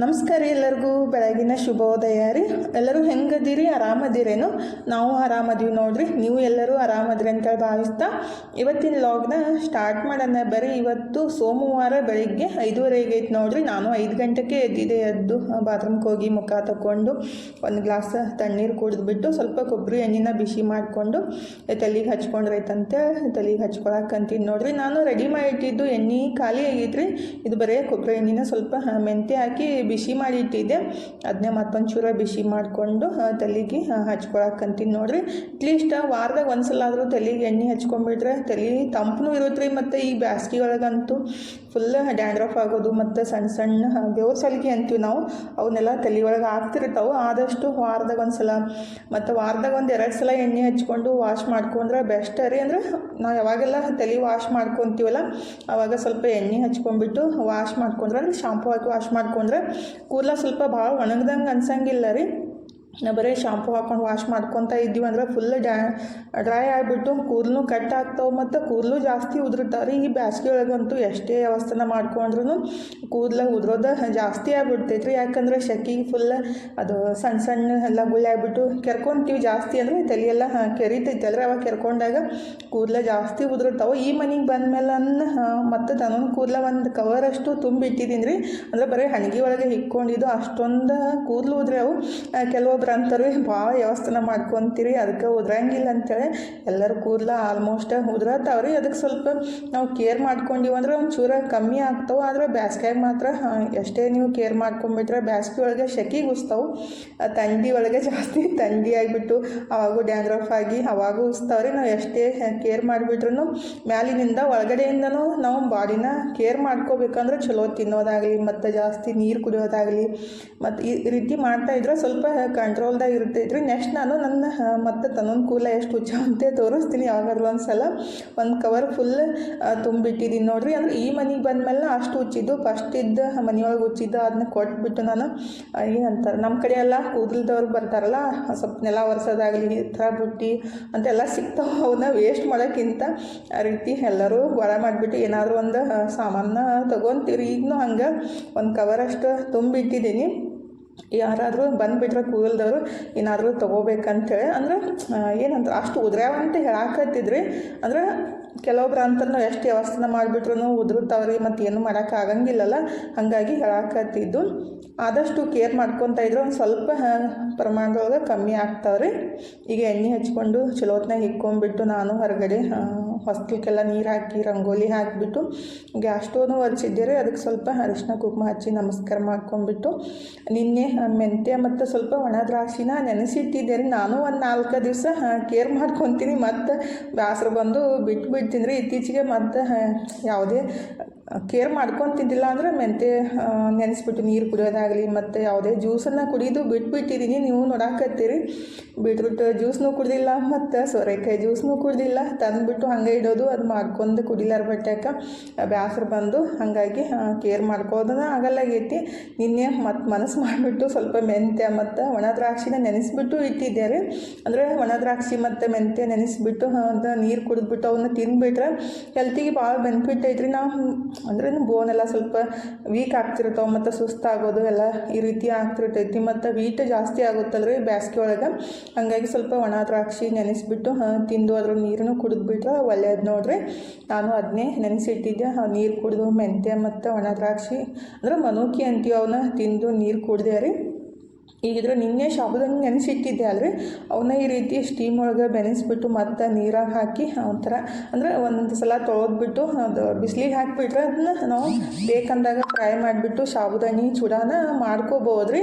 ನಮಸ್ಕಾರ ಎಲ್ಲರಿಗೂ ಬೆಳಗಿನ ಶುಭೋದಯ ರೀ. ಎಲ್ಲರೂ ಹೆಂಗದಿರಿ? ಆರಾಮದಿರೇನು? ನಾವು ಆರಾಮದೀವಿ ನೋಡ್ರಿ. ನೀವು ಎಲ್ಲರೂ ಆರಾಮದ್ರಿ ಅಂತೇಳಿ ಭಾವಿಸ್ತಾ ಇವತ್ತಿನ ಲಾಗ್ನ ಸ್ಟಾರ್ಟ್ ಮಾಡೋಣ. ಬರೀ ಇವತ್ತು ಸೋಮವಾರ ಬೆಳಿಗ್ಗೆ ಐದೂವರೆಗೆ ಐತೆ ನೋಡ್ರಿ. ನಾನು ಐದು ಗಂಟೆಗೆ ಎದ್ದಿದೆ ಎದ್ದು ಬಾತ್ರೂಮ್ಗೆ ಹೋಗಿ ಮುಖ ತಗೊಂಡು ಒಂದು ಗ್ಲಾಸ್ ತಣ್ಣೀರು ಕುಡಿದ್ಬಿಟ್ಟು ಸ್ವಲ್ಪ ಕೊಬ್ಬರಿ ಎಣ್ಣೆನ ಬಿಸಿ ಮಾಡಿಕೊಂಡು ತಲೆಗೆ ಹಚ್ಕೊಂಡ್ರೈತಂತೆ ತಲೆಗೆ ಹಚ್ಕೊಳಕ್ಕಂತೀನಿ ನೋಡ್ರಿ. ನಾನು ರೆಡಿ ಮಾಡಿಟ್ಟಿದ್ದು ಎಣ್ಣೆ ಖಾಲಿ ಆಗೈತ್ರಿ. ಇದು ಬರೀ ಕೊಬ್ಬರಿ ಎಣ್ಣೆನ ಸ್ವಲ್ಪ ಮೆಂತೆ ಹಾಕಿ ಬಿಸಿ ಮಾಡಿ ಇಟ್ಟಿದ್ದೆ. ಅದನ್ನೇ ಮತ್ತೊಂದು ಚೂರ ಬಿಸಿ ಮಾಡಿಕೊಂಡು ತಲೆಗೆ ಹಚ್ಕೊಳಕ್ಕಂತೀನಿ ನೋಡ್ರಿ. ಅಟ್ಲೀಸ್ಟ್ ವಾರದಾಗ ಒಂದ್ಸಲ ಆದರೂ ತಲೆಗೆ ಎಣ್ಣೆ ಹಚ್ಕೊಂಡ್ಬಿಟ್ರೆ ತಲೆ ತಂಪನೂ ಇರುತ್ತೆ ರೀ ಮತ್ತು ಈ ಬ್ಯಾಸ್ಗೆ ಒಳಗಂತೂ ಫುಲ್ ಡ್ಯಾಂಡ್ರಫ್ ಆಗೋದು ಮತ್ತು ಸಣ್ಣ ಸಣ್ಣ ಬೆವ್ರ ಸಲಿಗೆ ಅಂತೀವಿ ನಾವು. ಅವನ್ನೆಲ್ಲ ತಲೆ ಒಳಗೆ ಆಗ್ತಿರ್ತಾವೆ ಆದಷ್ಟು ವಾರದಾಗ ಒಂದು ಸಲ ಮತ್ತು ವಾರದಾಗ ಒಂದು ಎರಡು ಸಲ ಎಣ್ಣೆ ಹಚ್ಕೊಂಡು ವಾಶ್ ಮಾಡ್ಕೊಂಡ್ರೆ ಬೆಸ್ಟ್ ರೀ. ಅಂದ್ರೆ ನಾವು ಯಾವಾಗೆಲ್ಲ ತಲೆ ವಾಶ್ ಮಾಡ್ಕೊತೀವಲ್ಲ ಆವಾಗ ಸ್ವಲ್ಪ ಎಣ್ಣೆ ಹಚ್ಕೊಂಡ್ಬಿಟ್ಟು ವಾಶ್ ಮಾಡ್ಕೊಂಡ್ರೆ ಶಾಂಪು ಹಾಕಿ ವಾಶ್ ಮಾಡ್ಕೊಂಡ್ರೆ ಕೂದಲ ಸ್ವಲ್ಪ ಭಾಳ ಒಣಗ್ದಂಗೆ ಅನ್ಸಂಗಿಲ್ಲ ರೀ. ನಾವು ಬರೀ ಶಾಂಪು ಹಾಕೊಂಡು ವಾಶ್ ಮಾಡ್ಕೊತ ಇದ್ದೀವಿ ಅಂದ್ರೆ ಫುಲ್ ಡ್ಯಾ ಡ್ರೈ ಆಗಿಬಿಟ್ಟು ಕೂದಲು ಕಟ್ ಆಗ್ತಾವೆ ಮತ್ತು ಕೂದಲು ಜಾಸ್ತಿ ಉದುರ್ತಾವೆ ಈ ಬ್ಯಾಸ್ಗೆ ಒಳಗಂತೂ ಎಷ್ಟೇ ವ್ಯವಸ್ಥೆನ ಮಾಡ್ಕೊಂಡ್ರೂ ಕೂದಲು ಉದುರೋದು ಜಾಸ್ತಿ ಆಗಿಬಿಡ್ತೈತೆ ರೀ ಯಾಕಂದ್ರೆ ಶೆಕಿಗೆ ಫುಲ್ ಅದು ಸಣ್ಣ ಸಣ್ಣ ಎಲ್ಲ ಗುಳ್ಳೆ ಆಗಿಬಿಟ್ಟು ಕೆರ್ಕೊಂತೀವಿ ಜಾಸ್ತಿ ಅಂದರೆ ತಲೆಯೆಲ್ಲ ಕೆರಿತೈತೆ ಅಲ್ರಿ ಅವಾಗ ಕೆರ್ಕೊಂಡಾಗ ಕೂದಲ ಜಾಸ್ತಿ ಉದುರುತ್ತಾವೆ ಈ ಮನೆಗೆ ಬಂದಮೇಲೆ ಮತ್ತು ತನ್ನೊಂದು ಕೂದಲು ಒಂದು ಕವರಷ್ಟು ತುಂಬಿಟ್ಟಿದ್ದೀನಿ ರೀ ಅಂದರೆ ಬರೀ ಹಣಗಿ ಒಳಗೆ ಹಿಕ್ಕೊಂಡಿದ್ದು ಅಷ್ಟೊಂದು ಕೂದಲು ಉದ್ರಿ ಅವು ಆ, ಕೆಲವೊಬ್ರು ಅಂತಾರೆ ಭಾಳ ವ್ಯವಸ್ಥೆನ ಮಾಡ್ಕೊಂತೀರಿ, ಅದಕ್ಕೆ ಉದ್ರಂಗಿಲ್ಲ ಅಂತೇಳಿ ಎಲ್ಲರೂ ಕೂದಲ ಆಲ್ಮೋಸ್ಟ್ ಉದ್ರತಾವ ರೀ ಅದಕ್ಕೆ ಸ್ವಲ್ಪ ನಾವು ಕೇರ್ ಮಾಡ್ಕೊಂಡಿವಿ ಅಂದ್ರೆ ಒಂದು ಚೂರ ಕಮ್ಮಿ ಆಗ್ತಾವೆ, ಆದರೆ ಬ್ಯಾಸ್ಗ್ಯಾಗ ಮಾತ್ರ ಎಷ್ಟೇ ನೀವು ಕೇರ್ ಮಾಡ್ಕೊಂಡ್ಬಿಟ್ರೆ ಬ್ಯಾಸ್ಗೆ ಒಳಗೆ ಶೆಕಿ ಉಸ್ತಾವೆ. ತಂಡಿ ಒಳಗೆ ಜಾಸ್ತಿ ತಂಡಿ ಆಗಿಬಿಟ್ಟು ಅವಾಗೂ ಡ್ಯಾಂಡ್ರಫ್ ಆಗಿ ಅವಾಗೂ ಉಸ್ತಾವೆ ರೀ ನಾವು ಎಷ್ಟೇ ಕೇರ್ ಮಾಡಿಬಿಟ್ರು ಮ್ಯಾಲಿನಿಂದ ಒಳಗಡೆಯಿಂದನೂ ನಾವು ಬಾಡಿನ ಕೇರ್ ಮಾಡ್ಕೋಬೇಕಂದ್ರೆ ಚಲೋ ತಿನ್ನೋದಾಗಲಿ, ಮತ್ತು ಜಾಸ್ತಿ ನೀರು ಕುಡಿಯೋದಾಗಲಿ ಮತ್ತು ಈ ರೀತಿ ಮಾಡ್ತಾ ಇದ್ರೆ ಸ್ವಲ್ಪ ಕಂಟ್ರೋಲ್ದಾಗ ಇರ್ತೈತೆ ರೀ ನೆಕ್ಸ್ಟ್ ನಾನು ನನ್ನ ಮತ್ತೆ ತನ್ನೊಂದು ಕೂಲ ಎಷ್ಟು ಹುಚ್ಚ ಅಂತ ತೋರಿಸ್ತೀನಿ ಯಾವಾಗಾದ್ರೂ ಒಂದು ಸಲ ಒಂದು ಕವರ್ ಫುಲ್ ತುಂಬಿಟ್ಟಿದ್ದೀನಿ ನೋಡ್ರಿ. ಅಂದ್ರೆ ಈ ಮನೆಗೆ ಬಂದಮೇಲೆ ಅಷ್ಟು ಹುಚ್ಚಿದ್ದು ಇದ್ದ ಮನೆಯೊಳಗೆ ಹುಚ್ಚಿದ್ದು ಅದನ್ನ ಕೊಟ್ಬಿಟ್ಟು ನಾನು ಏನಂತಾರೆ ನಮ್ಮ ಕಡೆ ಎಲ್ಲ ಕೂದಲ್ದವ್ರು ಬರ್ತಾರಲ್ಲ ಸ್ವಲ್ಪ ನೆಲ ಒರೆಸೋದಾಗಲಿ ಥರ ಬುಟ್ಟಿ ಅಂತೆಲ್ಲ ಸಿಗ್ತಾವೆ. ಅವನ್ನ ವೇಸ್ಟ್ ಮಾಡೋಕ್ಕಿಂತ ಆ ರೀತಿ ಎಲ್ಲರೂ ಗೊಳ ಮಾಡಿಬಿಟ್ಟು ಏನಾದರೂ ಒಂದು ಸಾಮಾನ ತೊಗೊತೀರಿ. ಈಗಲೂ ಹಂಗೆ ಒಂದು ಕವರಷ್ಟು ತುಂಬಿಟ್ಟಿದ್ದೀನಿ ಯಾರಾದರೂ ಬಂದುಬಿಟ್ರೆ ಕೂದಲ್ದವರು ಏನಾದರೂ ತೊಗೋಬೇಕಂತೇಳಿ. ಅಂದ್ರೆ ಏನಂತ, ಅಷ್ಟು ಉದ್ರ್ಯಾವಂತ ಹೇಳಾಕತ್ತಿದ್ರಿ. ಅಂದ್ರೆ, ಕೆಲವೊಬ್ರು ಅಂತಲೂ ಎಷ್ಟು ವ್ಯವಸ್ಥೆ ಮಾಡಿಬಿಟ್ರು ಉದುರುತ್ತವ್ರಿ ಮತ್ತು ಏನು ಮಾಡೋಕೆ ಆಗಂಗಿಲ್ಲಲ್ಲ ಹಾಗಾಗಿ ಹೇಳಾಕತ್ತಿದ್ದು. ಆದಷ್ಟು ಕೇರ್ ಮಾಡ್ಕೊತಾ ಇದ್ರು ಒಂದು ಸ್ವಲ್ಪ ಪ್ರಮಾಣದೊಳಗೆ ಕಮ್ಮಿ ಆಗ್ತಾವ್ರಿ. ಈಗ ಎಣ್ಣೆ ಹಚ್ಕೊಂಡು ಚಲೋತ್ನಾಗ ಇಕ್ಕೊಂಡ್ಬಿಟ್ಟು ನಾನು ಹೊರಗಡೆ ಹೊಸ್ತಿಗೆಲ್ಲ ನೀರು ಹಾಕಿ ರಂಗೋಲಿ ಹಾಕಿಬಿಟ್ಟು ಗ್ಯಾಸ್ ಸ್ಟೋವ್ನು ಒರೆಸಿದ್ದೆ ಅದಕ್ಕೆ ಸ್ವಲ್ಪ ಅರಿಶಿನ ಕುಂಕುಮ ಹಚ್ಚಿ ನಮಸ್ಕಾರ ಮಾಡ್ಕೊಂಡ್ಬಿಟ್ಟು ನಿನ್ನೆ ಮೆಂತ್ಯ ಮತ್ತು ಸ್ವಲ್ಪ ಒಣ ದ್ರಾಕ್ಷಿನ ನೆನೆಸಿಟ್ಟಿದ್ದೆ ರೀ. ನಾನು ಒಂದು ನಾಲ್ಕು ದಿವಸ ಕೇರ್ ಮಾಡ್ಕೊತೀನಿ. ಮತ್ತು ಬ್ಯಾಸರು ಬಂದು ಬಿಟ್ಟು ಬಿಡ್ತೀನಿ ರೀ. ಇತ್ತೀಚೆಗೆ ಮತ್ತು ಯಾವುದೇ ಕೇರ್ ಮಾಡ್ಕೊತಿದ್ದಿಲ್ಲ ಅಂದ್ರೆ ಮೆಂತ್ಯ ನೆನೆಸ್ಬಿಟ್ಟು ನೀರು ಕುಡಿಯೋದಾಗಲಿ ಮತ್ತು ಯಾವುದೇ ಜ್ಯೂಸನ್ನು ಕುಡಿದು ಬಿಟ್ಬಿಟ್ಟಿದ್ದೀನಿ ನೀವು ನೋಡಾಕತ್ತೀರಿ ಬೀಟ್ರೂಟ್ ಜ್ಯೂಸ್ನೂ ಕುಡಿದಿಲ್ಲ, ಮತ್ತು ಸೋರೆಕಾಯಿ ಜ್ಯೂಸ್ನೂ ಕುಡಿದಿಲ್ಲ. ತಂದುಬಿಟ್ಟು ಹಂಗೆ ಇಡೋದು, ಅದು ಮಾಡ್ಕೊಂಡು ಕುಡಿಲಾರ ಬಟ್ಟಾಕ ಬ್ಯಾಸರು ಬಂದು ಹಾಗಾಗಿ ಕೇರ್ ಮಾಡ್ಕೋದನ್ನ ಆಗಲ್ಲಾಗೈತಿ ನಿನ್ನೆ ಮತ್ತು ಮನಸ್ಸು ಮಾಡಿಬಿಟ್ಟು ಸ್ವಲ್ಪ ಮೆಂತ್ಯ ಮತ್ತು ಒಣ ದ್ರಾಕ್ಷಿನ ನೆನೆಸ್ಬಿಟ್ಟು ರೀ. ಅಂದರೆ ಒಣ ದ್ರಾಕ್ಷಿ ಮತ್ತು ಮೆಂತ್ಯ ನೆನೆಸ್ಬಿಟ್ಟು ನೀರು ಕುಡಿದ್ಬಿಟ್ಟು ಅವನ್ನ ತಿಂದುಬಿಟ್ರೆ ಹೆಲ್ತಿಗೆ ಭಾಳ ಬೆನಿಫಿಟ್ ಐತ್ರಿ. ನಾವು ಅಂದ್ರೆ ಬೋನ್ ಎಲ್ಲ ಸ್ವಲ್ಪ ವೀಕ್ ಆಗ್ತಿರ್ತಾವೆ ಮತ್ತು ಸುಸ್ತಾಗೋದು ಎಲ್ಲ ಈ ರೀತಿ ಆಗ್ತಿರ್ತೈತಿ. ಮತ್ತು ವೀಟ್ ಜಾಸ್ತಿ ಆಗುತ್ತಲ್ರಿ ಬ್ಯಾಸ್ಗೆ ಒಳಗೆ. ಹಾಗಾಗಿ ಸ್ವಲ್ಪ ಒಣ ದ್ರಾಕ್ಷಿ ನೆನೆಸಿಬಿಟ್ಟು, ಹಾಂ, ತಿಂದು ಅದ್ರ ನೀರನ್ನು ಕುಡಿದ್ಬಿಟ್ರೆ ಒಳ್ಳೇದು ನೋಡ್ರಿ. ನಾನು ಅದನ್ನೇ ನೆನೆಸಿಟ್ಟಿದ್ದೆ. ನೀರು ಕುಡಿದು ಮೆಂತ್ಯ ಮತ್ತು ಒಣ ದ್ರಾಕ್ಷಿ, ಅಂದ್ರೆ ಮನೂಕಿ ಅಂತೀವಿ ಅವನ್ನ ತಿಂದು ನೀರು ಕುಡಿದೆ ರೀ. ಈಗಿದ್ರೆ ನಿನ್ನೆ ಶಾಪದಂಗೆ ನೆನೆಸಿಟ್ಟಿದ್ದೆ ಅಲ್ರಿ ಅವನ್ನ ಈ ರೀತಿ ಸ್ಟೀಮ್ ಒಳಗೆ ಬೆನೆಸ್ಬಿಟ್ಟು ಮತ್ತು ನೀರಾಗ ಹಾಕಿ ಒಂಥರ ಅಂದರೆ ಒಂದು ಸಲ ತೊಳೆದ್ಬಿಟ್ಟು ಅದು ಬಿಸಿಲಿಗೆ ಹಾಕಿಬಿಟ್ರೆ ಅದನ್ನ ನಾವು ಬೇಕಂದಾಗ ಫ್ರೈ ಮಾಡಿಬಿಟ್ಟು ಸಾಬುದಾನಿ ಚೂಡಾನ ಮಾಡ್ಕೋಬೋದು ರೀ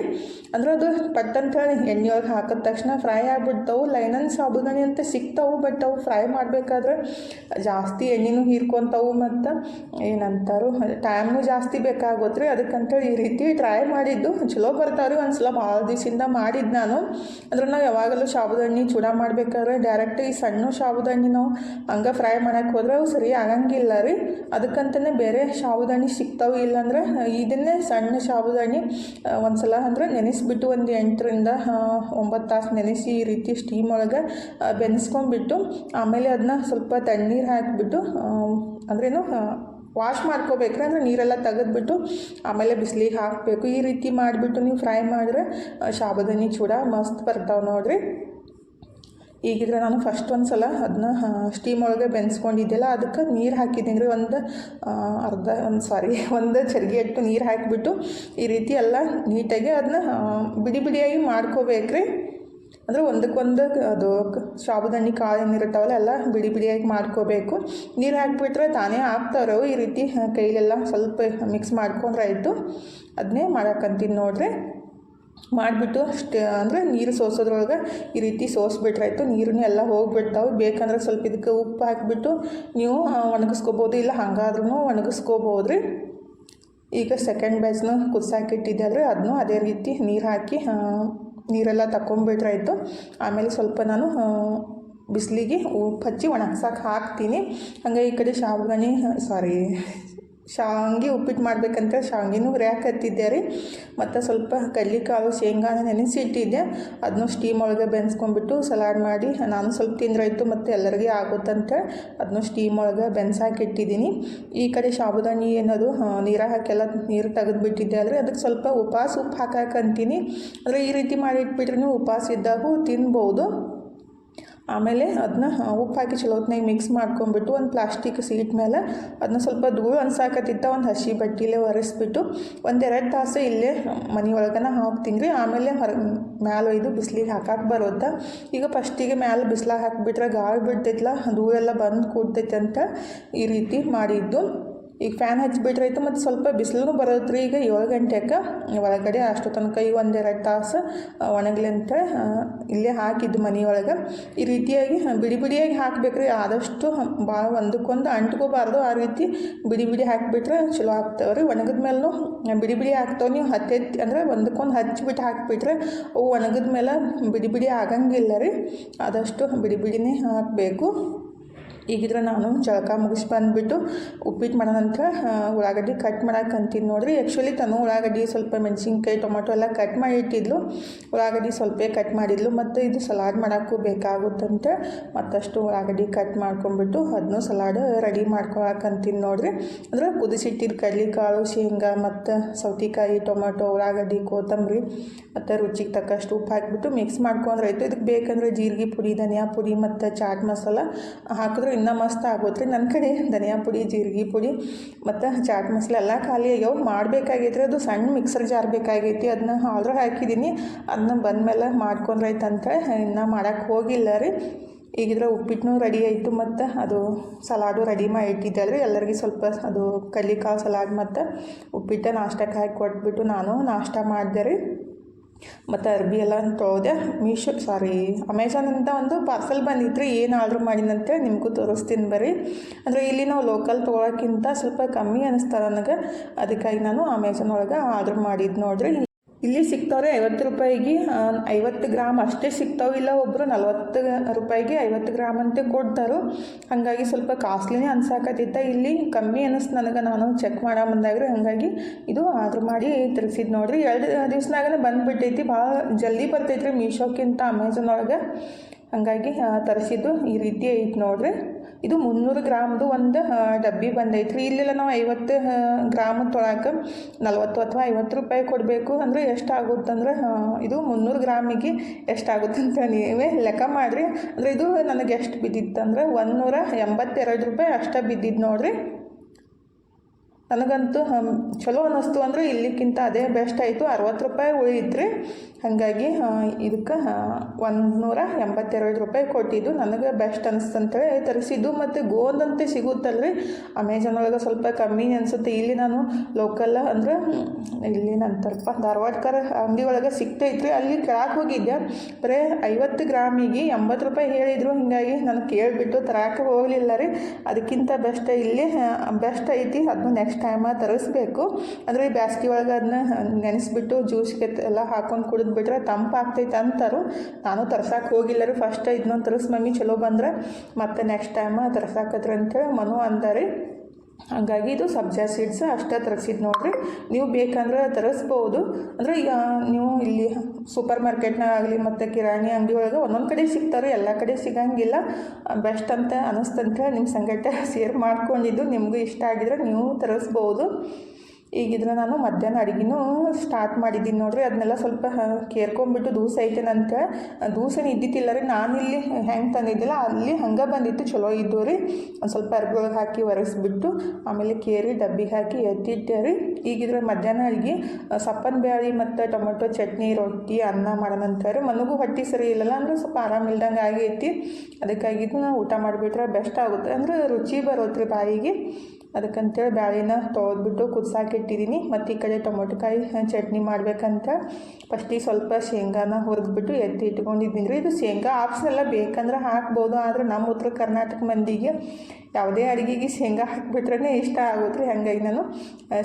ಅಂದ್ರೆ ಅದು ಪಟ್ಟಂತ ಎಣ್ಣೆ ಒಳಗೆ ಹಾಕಿದ ತಕ್ಷಣ ಫ್ರೈ ಆಗಿಬಿಡ್ತಾವು. ಲೈನನ್ ಸಾಬುದಾನಿ ಅಂತ ಸಿಗ್ತಾವು ಬಟ್ ಅವು ಫ್ರೈ ಮಾಡಬೇಕಾದ್ರೆ ಜಾಸ್ತಿ ಎಣ್ಣೆನೂ ಹೀರ್ಕೊತಾವು ಮತ್ತು ಏನಂತಾರು ಟೈಮ್ನು ಜಾಸ್ತಿ ಬೇಕಾಗುತ್ತೆ ರೀ ಅದಕ್ಕಂತೇಳಿ ಈ ರೀತಿ ಟ್ರೈ ಮಾಡಿದ್ದು. ಚಲೋ ಬರ್ತಾವ್ರಿ ಒಂದು ಸಲ ಭಾಳ ದಿವಸದಿಂದ ಮಾಡಿದ್ದು ನಾನು. ಅಂದ್ರೆ ನಾವು ಯಾವಾಗಲೂ ಸಾಬುದಾನಿ ಚೂಡ ಮಾಡ್ಬೇಕಾದ್ರೆ ಡೈರೆಕ್ಟ್ ಈ ಸಣ್ಣ ಸಾಬುದಾನಿ ನಾವು ಹಂಗೆ ಫ್ರೈ ಮಾಡಕ್ಕೆ ಹೋದ್ರೆ ಅವು ಸರಿ ಆಗಂಗಿಲ್ಲ ರೀ. ಅದಕ್ಕಂತಲೇ ಬೇರೆ ಸಾಬುದಾನಿ ಸಿಗ್ತಾವೆ ಇಲ್ಲಾಂದ್ರೆ, ಇದನ್ನೇ ಸಣ್ಣ ಸಾಬುದಾನಿ ಒಂದು ಸಲ ಅಂದ್ರೆ ನೆನೆಸಿಬಿಟ್ಟು ಒಂದು ಎಂಟರಿಂದ ಒಂಬತ್ತು ತಾಸು ನೆನೆಸಿ ಈ ರೀತಿ ಸ್ಟೀಮ್ ಒಳಗೆ ಬೆನೆಸ್ಕೊಂಡ್ಬಿಟ್ಟು ಆಮೇಲೆ ಅದನ್ನ ಸ್ವಲ್ಪ ತಣ್ಣೀರು ಹಾಕಿಬಿಟ್ಟು ಅಂದ್ರೇನು ವಾಶ್ ಮಾಡ್ಕೋಬೇಕು, ಅಂದರೆ ನೀರೆಲ್ಲ ತೆಗೆದ್ಬಿಟ್ಟು ಆಮೇಲೆ ಬಿಸಿಲಿಗೆ ಹಾಕಬೇಕು. ಈ ರೀತಿ ಮಾಡಿಬಿಟ್ಟು ನೀವು ಫ್ರೈ ಮಾಡಿದ್ರೆ ಶಾಬದನಿ ಚೂಡ ಮಸ್ತ್ ಬರ್ತಾವೆ ನೋಡಿರಿ. ಈಗಿದ್ರೆ ನಾನು ಫಸ್ಟ್ ಒಂದು ಸಲ ಅದನ್ನ ಸ್ಟೀಮ್ ಒಳಗೆ ಬೆನ್ಸ್ಕೊಂಡಿದ್ದೆಲ್ಲ ಅದಕ್ಕೆ ನೀರು ಹಾಕಿದ್ದೀನಿ ರೀ. ಒಂದು ಅರ್ಧ, ಒಂದು ಸಾರಿ ಒಂದು ಚರಿಗೆ ಇಟ್ಟು ನೀರು ಹಾಕಿಬಿಟ್ಟು ಈ ರೀತಿ ಎಲ್ಲ ನೀಟಾಗಿ ಅದನ್ನ ಬಿಡಿ ಬಿಡಿಯಾಗಿ ಮಾಡ್ಕೋಬೇಕ್ರಿ. ಅಂದರೆ ಒಂದಕ್ಕೊಂದು ಅದು ಸಾಬುದಾಣಿ ಕಾಳು ಏನಿರ್ತಾವಲ್ಲ ಎಲ್ಲ ಬಿಡಿ ಬಿಡಿಯಾಗಿ ಮಾಡ್ಕೋಬೇಕು. ನೀರು ಹಾಕಿಬಿಟ್ರೆ ತಾನೇ ಆಗ್ತಾರವು ಈ ರೀತಿ ಕೈಲೆಲ್ಲ ಸ್ವಲ್ಪ ಮಿಕ್ಸ್ ಮಾಡ್ಕೊಂಡ್ರೆ ಆಯಿತು ಅದನ್ನೇ ಮಾಡಕ್ಕಂತೀನಿ ನೋಡ್ರಿ ಮಾಡಿಬಿಟ್ಟು ಅಷ್ಟೇ, ಅಂದರೆ ನೀರು ಸೋಸೋದ್ರೊಳಗೆ ಈ ರೀತಿ ಸೋಸ್ಬಿಟ್ರಾಯ್ತು. ನೀರನ್ನ ಎಲ್ಲ ಹೋಗಿಬಿಡ್ತಾವೆ. ಬೇಕಂದ್ರೆ ಸ್ವಲ್ಪ ಇದಕ್ಕೆ ಉಪ್ಪು ಹಾಕಿಬಿಟ್ಟು ನೀವು ಒಣಗಿಸ್ಕೋಬೋದು. ಇಲ್ಲ ಹಂಗಾದ್ರೂ ಒಣಗಿಸ್ಕೋಬೋದು ರೀ ಈಗ ಸೆಕೆಂಡ್ ಬ್ಯಾಚ್ನ ಕುದಿಸಾಕಿಟ್ಟಿದ್ದೆ. ಅಂದರೆ ಅದನ್ನು ಅದೇ ರೀತಿ ನೀರು ಹಾಕಿ ನೀರೆಲ್ಲ ತಗೊಂಬಿಟ್ರಾಯ್ತು ಆಮೇಲೆ ಸ್ವಲ್ಪ ನಾನು ಬಿಸಿಲಿಗೆ ಉಪ್ಪು ಹಚ್ಚಿ ಒಣಗ್ಸಕ್ಕೆ ಹಾಕ್ತೀನಿ. ಹಂಗೆ ಈ ಕಡೆ ಶಾವ್ಗಣಿ ಸಾರಿ ಶಾವ್ಗೆ ಉಪ್ಪಿಟ್ಟು ಮಾಡ್ಬೇಕಂತ ರ್ಯಾಕ್ ಹತ್ತಿದ್ದೆ ರೀ ಮತ್ತು ಸ್ವಲ್ಪ ಕಡ್ಲೆಕಾಳು ಶೇಂಗಾನ ನೆನೆಸಿ ಇಟ್ಟಿದ್ದೆ ಅದನ್ನು ಸ್ಟೀಮ್ ಒಳಗೆ ಬೆನ್ಸ್ಕೊಂಡ್ಬಿಟ್ಟು ಸಲಾಡ್ ಮಾಡಿ ನಾನು ಸ್ವಲ್ಪ ತಿಂದ್ರಾಯ್ತು ಮತ್ತು ಎಲ್ಲರಿಗೆ ಆಗುತ್ತಂತ ಅದನ್ನು ಸ್ಟೀಮ್ ಒಳಗೆ ಬೆನ್ಸಾಕಿಟ್ಟಿದ್ದೀನಿ. ಈ ಕಡೆ ಸಾಬುದಾನಿ ಏನದು ನೀರು ಹಾಕೆಲ್ಲ ನೀರು ತೆಗೆದುಬಿಟ್ಟಿದ್ದೆ ಆದರೆ ಅದಕ್ಕೆ ಸ್ವಲ್ಪ ಉಪಾಸ ಉಪ್ಪು ಹಾಕಾಕಂತೀನಿ ಅಂದರೆ ಈ ರೀತಿ ಮಾಡಿ ಉಪಾಸ ನೀವು ಉಪವಾಸ ಇದ್ದಾಗೂ ತಿನ್ಬೋದು. ಆಮೇಲೆ ಅದನ್ನ ಉಪ್ಪು ಹಾಕಿ ಚಲೋ ಹೊತ್ನಾಗ ಮಿಕ್ಸ್ ಮಾಡ್ಕೊಂಬಿಟ್ಟು ಒಂದು ಪ್ಲಾಸ್ಟಿಕ್ ಸೀಟ್ ಮೇಲೆ ಅದನ್ನ ಸ್ವಲ್ಪ ಧೂಳು ಅನ್ಸಾಕತ್ತಿತ್ತ, ಒಂದು ಹಸಿ ಬಟ್ಟಿಲೇ ಒರೆಸ್ಬಿಟ್ಟು ಒಂದೆರಡು ತಾಸು ಇಲ್ಲೇ ಮನೆ ಒಳಗನ ಹಾಕ್ತೀನಿ ಆಮೇಲೆ ಹೊರ, ಮ್ಯಾಲ ಒಯ್ದು ಬಿಸಿಲಿಗೆ ಹಾಕಕ್ಕೆ ಬರುತ್ತೆ ಈಗ ಫಸ್ಟಿಗೆ ಮ್ಯಾಲೆ ಬಿಸಿಲಾಗ ಹಾಕಿಬಿಟ್ರೆ ಗಾಳಿ ಬಿಡ್ತೈತಲ್ಲ ಧೂಳೆಲ್ಲ ಬಂದು ಕೂಡ್ತೈತೆ ಅಂತ ಈ ರೀತಿ ಮಾಡಿದ್ದು. ಈಗ ಫ್ಯಾನ್ ಹಚ್ಚಿಬಿಟ್ರಾಯ್ತು ಮತ್ತು ಸ್ವಲ್ಪ ಬಿಸಿಲು ಬರತ್ರೀ ರೀ ಈಗ. ಏಳು ಗಂಟೆಗೆ ಒಳಗಡೆ ಅಷ್ಟು ತನಕ ಈ ಒಂದೆರಡು ತಾಸು ಒಣಗಲಿ ಅಂತ ಇಲ್ಲೇ ಹಾಕಿದ್ದು ಮನೆಯೊಳಗೆ. ಈ ರೀತಿಯಾಗಿ ಬಿಡಿ ಬಿಡಿಯಾಗಿ ಹಾಕ್ಬೇಕ್ರಿ. ಆದಷ್ಟು ಭಾಳ ಒಂದಕ್ಕೊಂದು ಅಂಟ್ಕೋಬಾರ್ದು. ಆ ರೀತಿ ಬಿಡಿ ಬಿಡಿ ಹಾಕಿಬಿಟ್ರೆ ಚಲೋ ಆಗ್ತಾವೆ ರೀ. ಒಣಗಿದ ಮೇಲೂ ಬಿಡಿ ಬಿಡಿ ಆಗ್ತಾವೆ ನೀವು ಹತ್ತೆತ್ತಿ ಅಂದರೆ ಒಂದಕ್ಕೊಂದು ಹಚ್ಚಿಬಿಟ್ಟು ಹಾಕಿಬಿಟ್ರೆ ಅವು ಒಣಗಿದ ಮೇಲೆ ಬಿಡಿ ಬಿಡಿ ಆಗಂಗಿಲ್ಲ ರೀ. ಆದಷ್ಟು ಬಿಡಿ ಬಿಡಿನೇ ಹಾಕಬೇಕು. ಈಗಿದ್ರೆ ನಾನು ಜಳಕ ಮುಗಿಸಿ ಬಂದುಬಿಟ್ಟು ಉಪ್ಪಿಟ್ಟು ಮಾಡೋ ನಂತರ ಉಳ್ಳಾಗಡ್ಡಿ ಕಟ್ ಮಾಡಕ್ಕೆ ಅಂತೀನಿ ನೋಡಿರಿ. ಆ್ಯಕ್ಚುಲಿ ತಾನು ಉಳ್ಳಾಗಡ್ಡಿ ಸ್ವಲ್ಪ ಮೆಣಸಿನ್ಕಾಯಿ, ಟೊಮೊಟೊ ಎಲ್ಲ ಕಟ್ ಮಾಡಿ ಇಟ್ಟಿದ್ಲು ಉಳ್ಳಾಗಡ್ಡಿ ಸ್ವಲ್ಪ ಕಟ್ ಮಾಡಿದ್ಲು. ಮತ್ತು ಇದು ಸಲಾಡ್ ಮಾಡೋಕ್ಕೂ ಬೇಕಾಗುತ್ತಂತೆ. ಮತ್ತಷ್ಟು ಉಳ್ಳಾಗಡ್ಡಿ ಕಟ್ ಮಾಡ್ಕೊಂಬಿಟ್ಟು ಅದನ್ನು ಸಲಾಡ್ ರೆಡಿ ಮಾಡ್ಕೊಳಕ್ಕೆ ನೋಡಿರಿ. ಅಂದರೆ ಅಂದ್ರೆ ಕುದಿಸಿಟ್ಟಿದ್ದು ಕಡ್ಲೆಕಾಳು, ಶೇಂಗಾ, ಮತ್ತು ಸೌತೆಕಾಯಿ, ಟೊಮೊಟೊ, ಉಳ್ಳಾಗಡ್ಡಿ, ಕೊತ್ತಂಬರಿ, ಮತ್ತು ರುಚಿಗೆ ತಕ್ಕಷ್ಟು ಉಪ್ಪು ಹಾಕಿಬಿಟ್ಟು ಮಿಕ್ಸ್ ಮಾಡ್ಕೊಂಡ್ರೆ ಆಯಿತು ಇದಕ್ಕೆ ಬೇಕಂದರೆ ಜೀರಿಗೆ ಪುಡಿ, ಧನಿಯಾ ಪುಡಿ, ಮತ್ತು ಚಾಟ್ ಮಸಾಲ ಹಾಕಿದ್ರೆ ಇನ್ನೂ ಮಸ್ತ್ ಆಗೋತ್ರಿ. ನನ್ನ ಕಡೆ ಧನಿಯಾ ಪುಡಿ, ಜೀರಿಗೆ ಪುಡಿ, ಮತ್ತು ಚಾಟ್ ಮಸಾಲೆ ಎಲ್ಲ ಖಾಲಿ ಆಗ್ಯಾವ. ಮಾಡಬೇಕಾಗೈತ್ರಿ ಅದು ಸಣ್ಣ ಮಿಕ್ಸರ್ ಜಾರ್ ಬೇಕಾಗೈತಿ. ಅದನ್ನ ಆರ್ಡ್ರ್ ಹಾಕಿದ್ದೀನಿ ಅದನ್ನ ಬಂದಮೇಲೆ ಮಾಡ್ಕೊಂಡ್ರೈತಂತ ಇನ್ನೂ ಮಾಡೋಕ್ಕೆ ಹೋಗಿಲ್ಲ ರೀ ಈಗಿದ್ರೆ ಉಪ್ಪಿಟ್ಟು ರೆಡಿ ಆಯಿತು ಮತ್ತು ಅದು ಸಲಾಡು ರೆಡಿ ಮಾಡಿ ಇಟ್ಟಿದ್ದೆ ರೀ ಎಲ್ಲರಿಗೆ ಸ್ವಲ್ಪ ಅದು ಕಡ್ಲೆಕಾಳು ಸಲಾಡ್ ಮತ್ತು ಉಪ್ಪಿಟ್ಟು ನಾಷ್ಟಕ್ಕೆ ಹಾಕಿ ಕೊಟ್ಬಿಟ್ಟು ನಾನು ನಾಷ್ಟ ಮಾಡಿದೆ ರೀ. ಮತ್ತು ಅರ್ಬಿ ಎಲ್ಲ ತೊಳೆದೆ ಮೀಶೋ ಸಾರಿ ಅಮೆಝಾನಿಂದ ಒಂದು ಪಾರ್ಸಲ್ ಬಂದಿತ್ತು ಏನು ಆರ್ಡ್ರ್ ಮಾಡಿನಂತೆ ನಿಮಗೂ ತೋರಿಸ್ತೀನಿ ಬರ್ರಿ. ಅಂದರೆ ಇಲ್ಲಿ ನಾವು ಲೋಕಲ್ ತೊಗೊಳಕ್ಕಿಂತ ಸ್ವಲ್ಪ ಕಮ್ಮಿ ಅನ್ನಿಸ್ತಾರೆ ನನಗೆ. ಅದಕ್ಕಾಗಿ ನಾನು ಅಮೆಝಾನ್ ಒಳಗೆ ಆರ್ಡ್ರ್ ಮಾಡಿದ್ದು ನೋಡ್ರಿ. ಇಲ್ಲಿ ಸಿಗ್ತಾವ್ರೆ ಐವತ್ತು ರೂಪಾಯಿಗೆ ಐವತ್ತು ಗ್ರಾಮ್ ಅಷ್ಟೇ ಸಿಗ್ತಾವೆ. ಇಲ್ಲ ಒಬ್ಬರು ನಲ್ವತ್ತು ರೂಪಾಯಿಗೆ ಐವತ್ತು ಗ್ರಾಮ್ ಅಂತ ಕೊಡ್ತಾರೋ. ಹಾಗಾಗಿ ಸ್ವಲ್ಪ ಕಾಸ್ಟ್ಲಿನೇ ಅನ್ಸಾಕತ್ತಿತ್ತ. ಇಲ್ಲಿ ಕಮ್ಮಿ ಅನ್ನಿಸ್ತು ನನಗೆ ನಾನು ಚೆಕ್ ಮಾಡೋ ಬಂದಾಗ್ರಿ ಹಾಗಾಗಿ ಇದು ಆರ್ಡ್ರ್ ಮಾಡಿ ತಿಳಿಸಿದ್ ನೋಡ್ರಿ. ಎರಡು ದಿವ್ಸನಾಗನೇ ಬಂದುಬಿಟ್ಟೈತಿ. ಭಾಳ ಜಲ್ದಿ ಬರ್ತೈತ್ರಿ ಮೀಶೋಕ್ಕಿಂತ ಅಮೆಝಾನ್ ಒಳಗೆ. ಹಾಗಾಗಿ ತರಿಸಿದ್ದು ಈ ರೀತಿ ಐತೆ ನೋಡ್ರಿ. ಇದು ಮುನ್ನೂರು ಗ್ರಾಮ್ದು ಒಂದು ಡಬ್ಬಿ ಡಬ್ಬಿ ರೀ ಇಲ್ಲೆಲ್ಲ ನಾವು ಐವತ್ತು ಗ್ರಾಮ್ ತೊಳಕ್ಕೆ ನಲ್ವತ್ತು ಅಥವಾ ಐವತ್ತು ರೂಪಾಯಿ ಕೊಡಬೇಕು. ಅಂದರೆ ಎಷ್ಟಾಗುತ್ತಂದ್ರೆ ಇದು ಮುನ್ನೂರು ಗ್ರಾಮಿಗೆ ಎಷ್ಟಾಗುತ್ತೆ ಅಂತ ನೀವೇ ಲೆಕ್ಕ ಮಾಡಿರಿ. ಅಂದರೆ ಇದು ನನಗೆ ಎಷ್ಟು ಬಿದ್ದಿತ್ತು ಅಂದರೆ ಒಂದುನೂರ ಎಂಬತ್ತೆರಡು ರೂಪಾಯಿ ಅಷ್ಟೇ ಬಿದ್ದಿದ್ದು ನೋಡ್ರಿ. ನನಗಂತೂ ಹಮ್, ಚಲೋ ಅನ್ನಿಸ್ತು ಅಂದರೆ ಇಲ್ಲಿಕ್ಕಿಂತ ಅದೇ ಬೆಸ್ಟ್ ಆಯಿತು. ಅರವತ್ತು ರೂಪಾಯಿ ಉಳಿಯಿತ್ರಿ ಹಾಗಾಗಿ ಇದಕ್ಕೆ ಒಂದು ನೂರ ಎಂಬತ್ತೆರಡು ರೂಪಾಯಿ ಕೊಟ್ಟಿದ್ದು. ನನಗೆ ಬೆಸ್ಟ್ ಅನಿಸ್ತಂತೇಳಿ ತರಿಸಿದ್ದು ಮತ್ತು ಗೋಂದಂತೆ ಸಿಗುತ್ತಲ್ರಿ? ಅಮೆಝಾನ್ ಒಳಗೆ ಸ್ವಲ್ಪ ಕಮ್ಮಿ ಅನಿಸುತ್ತೆ. ಇಲ್ಲಿ ನಾನು ಲೋಕಲ್ ಅಂದ್ರೆ ಇಲ್ಲಿ ಇಲ್ಲಿ ನಂತರಪ್ಪ ಧಾರವಾಡಕರ ಅಂಗಡಿ ಒಳಗೆ ಸಿಗ್ತೈತ್ರಿ ಅಲ್ಲಿ ಕೆಳಕ್ಕೆ ಹೋಗಿದ್ದೆ. ಬರೇ ಐವತ್ತು ಗ್ರಾಮಿಗೆ ಎಂಬತ್ತು ರೂಪಾಯಿ ಹೇಳಿದರು. ಹೀಗಾಗಿ ನಾನು ಕೇಳಿಬಿಟ್ಟು ತರಕ್ಕೆ ಹೋಗಲಿಲ್ಲ ರೀ. ಅದಕ್ಕಿಂತ ಬೆಸ್ಟ್ ಇಲ್ಲಿ ಬೆಸ್ಟ್ ಐತಿ. ಅದು ನೆಕ್ಸ್ಟ್ ಟೈಮ ತರಿಸ್ಬೇಕು. ಅಂದರೆ ಈ ಬ್ಯಾಸ್ಗೆ ಒಳಗೆ ಅದನ್ನ ನೆನೆಸ್ಬಿಟ್ಟು ಜ್ಯೂಸ್ಗೆ ಎಲ್ಲ ಹಾಕೊಂಡು ಕುಡಿದ್ಬಿಟ್ರೆ ತಂಪಾಗ್ತೈತೆ ಅಂತಾರು. ನಾನು ತರ್ಸಕ್ಕೆ ಹೋಗಿಲ್ಲ ರೀ. ಫಸ್ಟ್ ಇದನ್ನೊಂದು ತರಿಸ್ ಮಮ್ಮಿ, ಚಲೋ ಬಂದ್ರೆ ಮತ್ತೆ ನೆಕ್ಸ್ಟ್ ಟೈಮ ತರ್ಸಾಕತ್ರಿ ಅಂತೇಳಿ ಮನು ಅಂದಾರಿ ಹಾಗಾಗಿ ಇದು ಸಬ್ಜಾ ಸೀಡ್ಸ್ ಅಷ್ಟೇ ತರಿಸಿದ್ದು ನೋಡ್ರಿ. ನೀವು ಬೇಕಂದ್ರೆ ತರಿಸ್ಬೋದು. ಅಂದರೆ ಈಗ ನೀವು ಇಲ್ಲಿ ಸೂಪರ್ ಮಾರ್ಕೆಟ್ನಾಗಲಿ ಮತ್ತು ಕಿರಾಣಿ ಅಂಗಡಿ ಒಳಗೆ ಒಂದೊಂದು ಕಡೆ ಸಿಗ್ತಾರೆ, ಎಲ್ಲ ಕಡೆ ಸಿಗಂಗಿಲ್ಲ. ಬೆಸ್ಟ್ ಅಂತ ಅನಿಸ್ತಂತ ನಿಮ್ಮ ಸಂಗಟ ಶೇರ್ ಮಾಡ್ಕೊಂಡಿದ್ದು. ನಿಮಗೂ ಇಷ್ಟ ಆಗಿದ್ರೆ ನೀವು ತರಿಸ್ಬೋದು. ಈಗಿದ್ರೆ ನಾನು ಮಧ್ಯಾಹ್ನ ಅಡುಗೆನೂ ಸ್ಟಾರ್ಟ್ ಮಾಡಿದ್ದೀನಿ ನೋಡ್ರಿ. ಅದನ್ನೆಲ್ಲ ಸ್ವಲ್ಪ ಕೇರ್ಕೊಂಬಿಟ್ಟು ದೂಸ ಐತೇನಂತ ದೂಸೇನು ಇದ್ದಿತ್ತಿಲ್ಲ ರೀ. ಇಲ್ಲಿ ಹೆಂಗೆ ತಂದಿದ್ದಿಲ್ಲ, ಅಲ್ಲಿ ಹಂಗೆ ಬಂದಿತ್ತು. ಚಲೋ ಇದ್ದು ರೀ. ಒಂದು ಸ್ವಲ್ಪ ಅರ್ಬಿಯೊಳಗೆ ಹಾಕಿ ಒರೆಸ್ಬಿಟ್ಟು ಆಮೇಲೆ ಕೇರಿ ಡಬ್ಬಿಗೆ ಹಾಕಿ ಎತ್ತಿಟ್ಟೆ ರೀ. ಈಗಿದ್ರೆ ಮಧ್ಯಾಹ್ನ ಅಡುಗೆ ಸಪ್ಪನ ಬ್ಯಾಳಿ ಮತ್ತು ಟೊಮೆಟೊ ಚಟ್ನಿ, ರೊಟ್ಟಿ, ಅನ್ನ ಮಾಡೋಣಂತಾರೆ ಮನಗೂ ಹೊಟ್ಟೆ ಸರಿ ಇಲ್ಲಲ್ಲ ಅಂದ್ರೆ ಸ್ವಲ್ಪ ಆರಾಮಿಲ್ದಂಗೆ ಆಗೈತಿ. ಅದಕ್ಕಾಗಿದ್ದು ನಾವು ಊಟ ಮಾಡಿಬಿಟ್ರೆ ಬೆಸ್ಟ್ ಆಗುತ್ತೆ. ಅಂದ್ರೆ ರುಚಿ ಬರೋತ್ರಿ ಬಾಯಿಗೆ. ಅದಕ್ಕಂತೇಳಿ ಬ್ಯಾಳಿನ ತೊಳೆದ್ಬಿಟ್ಟು ಕುದ್ಸಾಕಿಟ್ಟಿದ್ದೀನಿ. ಮತ್ತು ಈ ಕಡೆ ಟೊಮೊಟೊಕಾಯಿ ಚಟ್ನಿ ಮಾಡ್ಬೇಕಂತ ಫಸ್ಟಿಗೆ ಸ್ವಲ್ಪ ಶೇಂಗಾನ ಹುರಿದ್ಬಿಟ್ಟು ಎತ್ತಿ ಇಟ್ಕೊಂಡಿದ್ದೀನಿ ರೀ ಇದು ಶೇಂಗಾ ಆಪ್ಷನೆಲ್ಲ ಬೇಕಂದ್ರೆ ಹಾಕ್ಬೋದು. ಆದರೆ ನಮ್ಮ ಉತ್ತರ ಕರ್ನಾಟಕ ಮಂದಿಗೆ ಯಾವುದೇ ಅಡುಗೆಗೆ ಶೇಂಗಾ ಹಾಕಿಬಿಟ್ರೇ ಇಷ್ಟ ಆಗುತ್ತೆ ಹಾಗಾಗಿ ನಾನು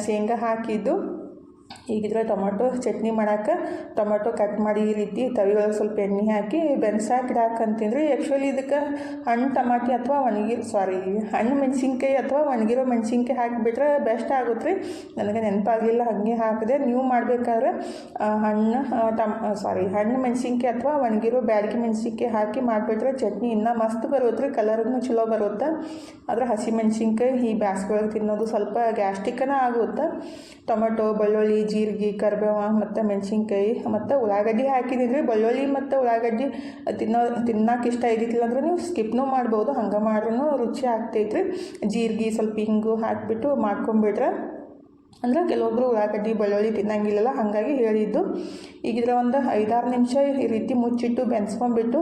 ಶೇಂಗಾ ಹಾಕಿದ್ದು. ಈಗಿದ್ರೆ ಟೊಮೊಟೊ ಚಟ್ನಿ ಮಾಡಕ್ಕೆ ಟೊಮೊಟೊ ಕಟ್ ಮಾಡಿ ಈ ರೀತಿ ತವಿ ಒಳಗೆ ಸ್ವಲ್ಪ ಎಣ್ಣೆ ಹಾಕಿ ಬೆನ್ಸಾಕಿ ಹಾಕಂತೀನಿ ರೀ ಆ್ಯಕ್ಚುಲಿ ಇದಕ್ಕೆ ಹಣ್ಣು ಟಮಾಟಿ ಅಥವಾ ಒಣಗಿ ಸಾರಿ ಹಣ್ಣು ಮೆಣಸಿನ್ಕಾಯಿ ಅಥವಾ ಒಣಗಿರೋ ಮೆಣಸಿನ್ಕಾಯಿ ಹಾಕಿಬಿಟ್ರೆ ಬೆಸ್ಟ್ ಆಗುತ್ತೆ. ರೀ ನನಗೆ ನೆನಪಾಗಲಿಲ್ಲ, ಹಾಗೆ ಹಾಕಿದೆ. ನೀವು ಮಾಡಬೇಕಾದ್ರೆ ಹಣ್ಣು ಟಮ್ ಸಾರಿ ಹಣ್ಣು ಮೆಣಸಿನ್ಕಾಯಿ ಅಥವಾ ಒಣಗಿರೋ ಬ್ಯಾಡಗಿ ಮೆಣಸಿನ್ಕಾಯಿ ಹಾಕಿ ಮಾಡಿಬಿಟ್ರೆ ಚಟ್ನಿ ಇನ್ನೂ ಮಸ್ತ್ ಬರುತ್ತೆ ರೀ ಕಲರ್ನು ಚಲೋ ಬರುತ್ತೆ. ಆದರೆ ಹಸಿ ಮೆಣಸಿನ್ಕಾಯಿ ಈ ಬ್ಯಾಸ್ಗೆ ತಿನ್ನೋದು ಸ್ವಲ್ಪ ಗ್ಯಾಸ್ಟಿಕ್ಕನ ಆಗುತ್ತೆ. ಟೊಮೆಟೊ, ಬೆಳ್ಳುಳ್ಳಿ ಜೀರಿಗೆ, ಕರಿಬೇವ ಮತ್ತು ಮೆಣಸಿನ್ಕಾಯಿ ಮತ್ತು ಉಳ್ಳಾಗಡ್ಡಿ ಹಾಕಿದ್ದೀನಿ ರೀ ಬೆಳ್ಳುಳ್ಳಿ ಮತ್ತು ಉಳ್ಳಾಗಡ್ಡಿ ತಿನ್ನೋ ತಿನ್ನಕ್ಕೆ ಇಷ್ಟ ಇದ್ದಿತ್ತಿಲ್ಲ ಅಂದ್ರೆ ನೀವು ಸ್ಕಿಪ್ನೂ ಮಾಡ್ಬೋದು. ಹಂಗೆ ಮಾಡ್ರೂ ರುಚಿ ಆಗ್ತೈತ್ರಿ. ಜೀರಿಗೆ ಸ್ವಲ್ಪ ಹಿಂಗು ಹಾಕಿಬಿಟ್ಟು ಮಾಡ್ಕೊಂಬಿಟ್ರೆ ಅಂದ್ರೆ ಕೆಲವೊಬ್ಬರು ಉಳ್ಳಾಗಡ್ಡಿ ಬೆಳ್ಳುಳ್ಳಿ ತಿನ್ನಂಗಿಲ್ಲಲ್ಲ ಹಾಗಾಗಿ ಹೇಳಿದ್ದು. ಈಗಿದ್ರೆ ಒಂದು ಐದಾರು ನಿಮಿಷ ಈ ರೀತಿ ಮುಚ್ಚಿಟ್ಟು, ಬೆನ್ಸ್ಕೊಂಡ್ಬಿಟ್ಟು,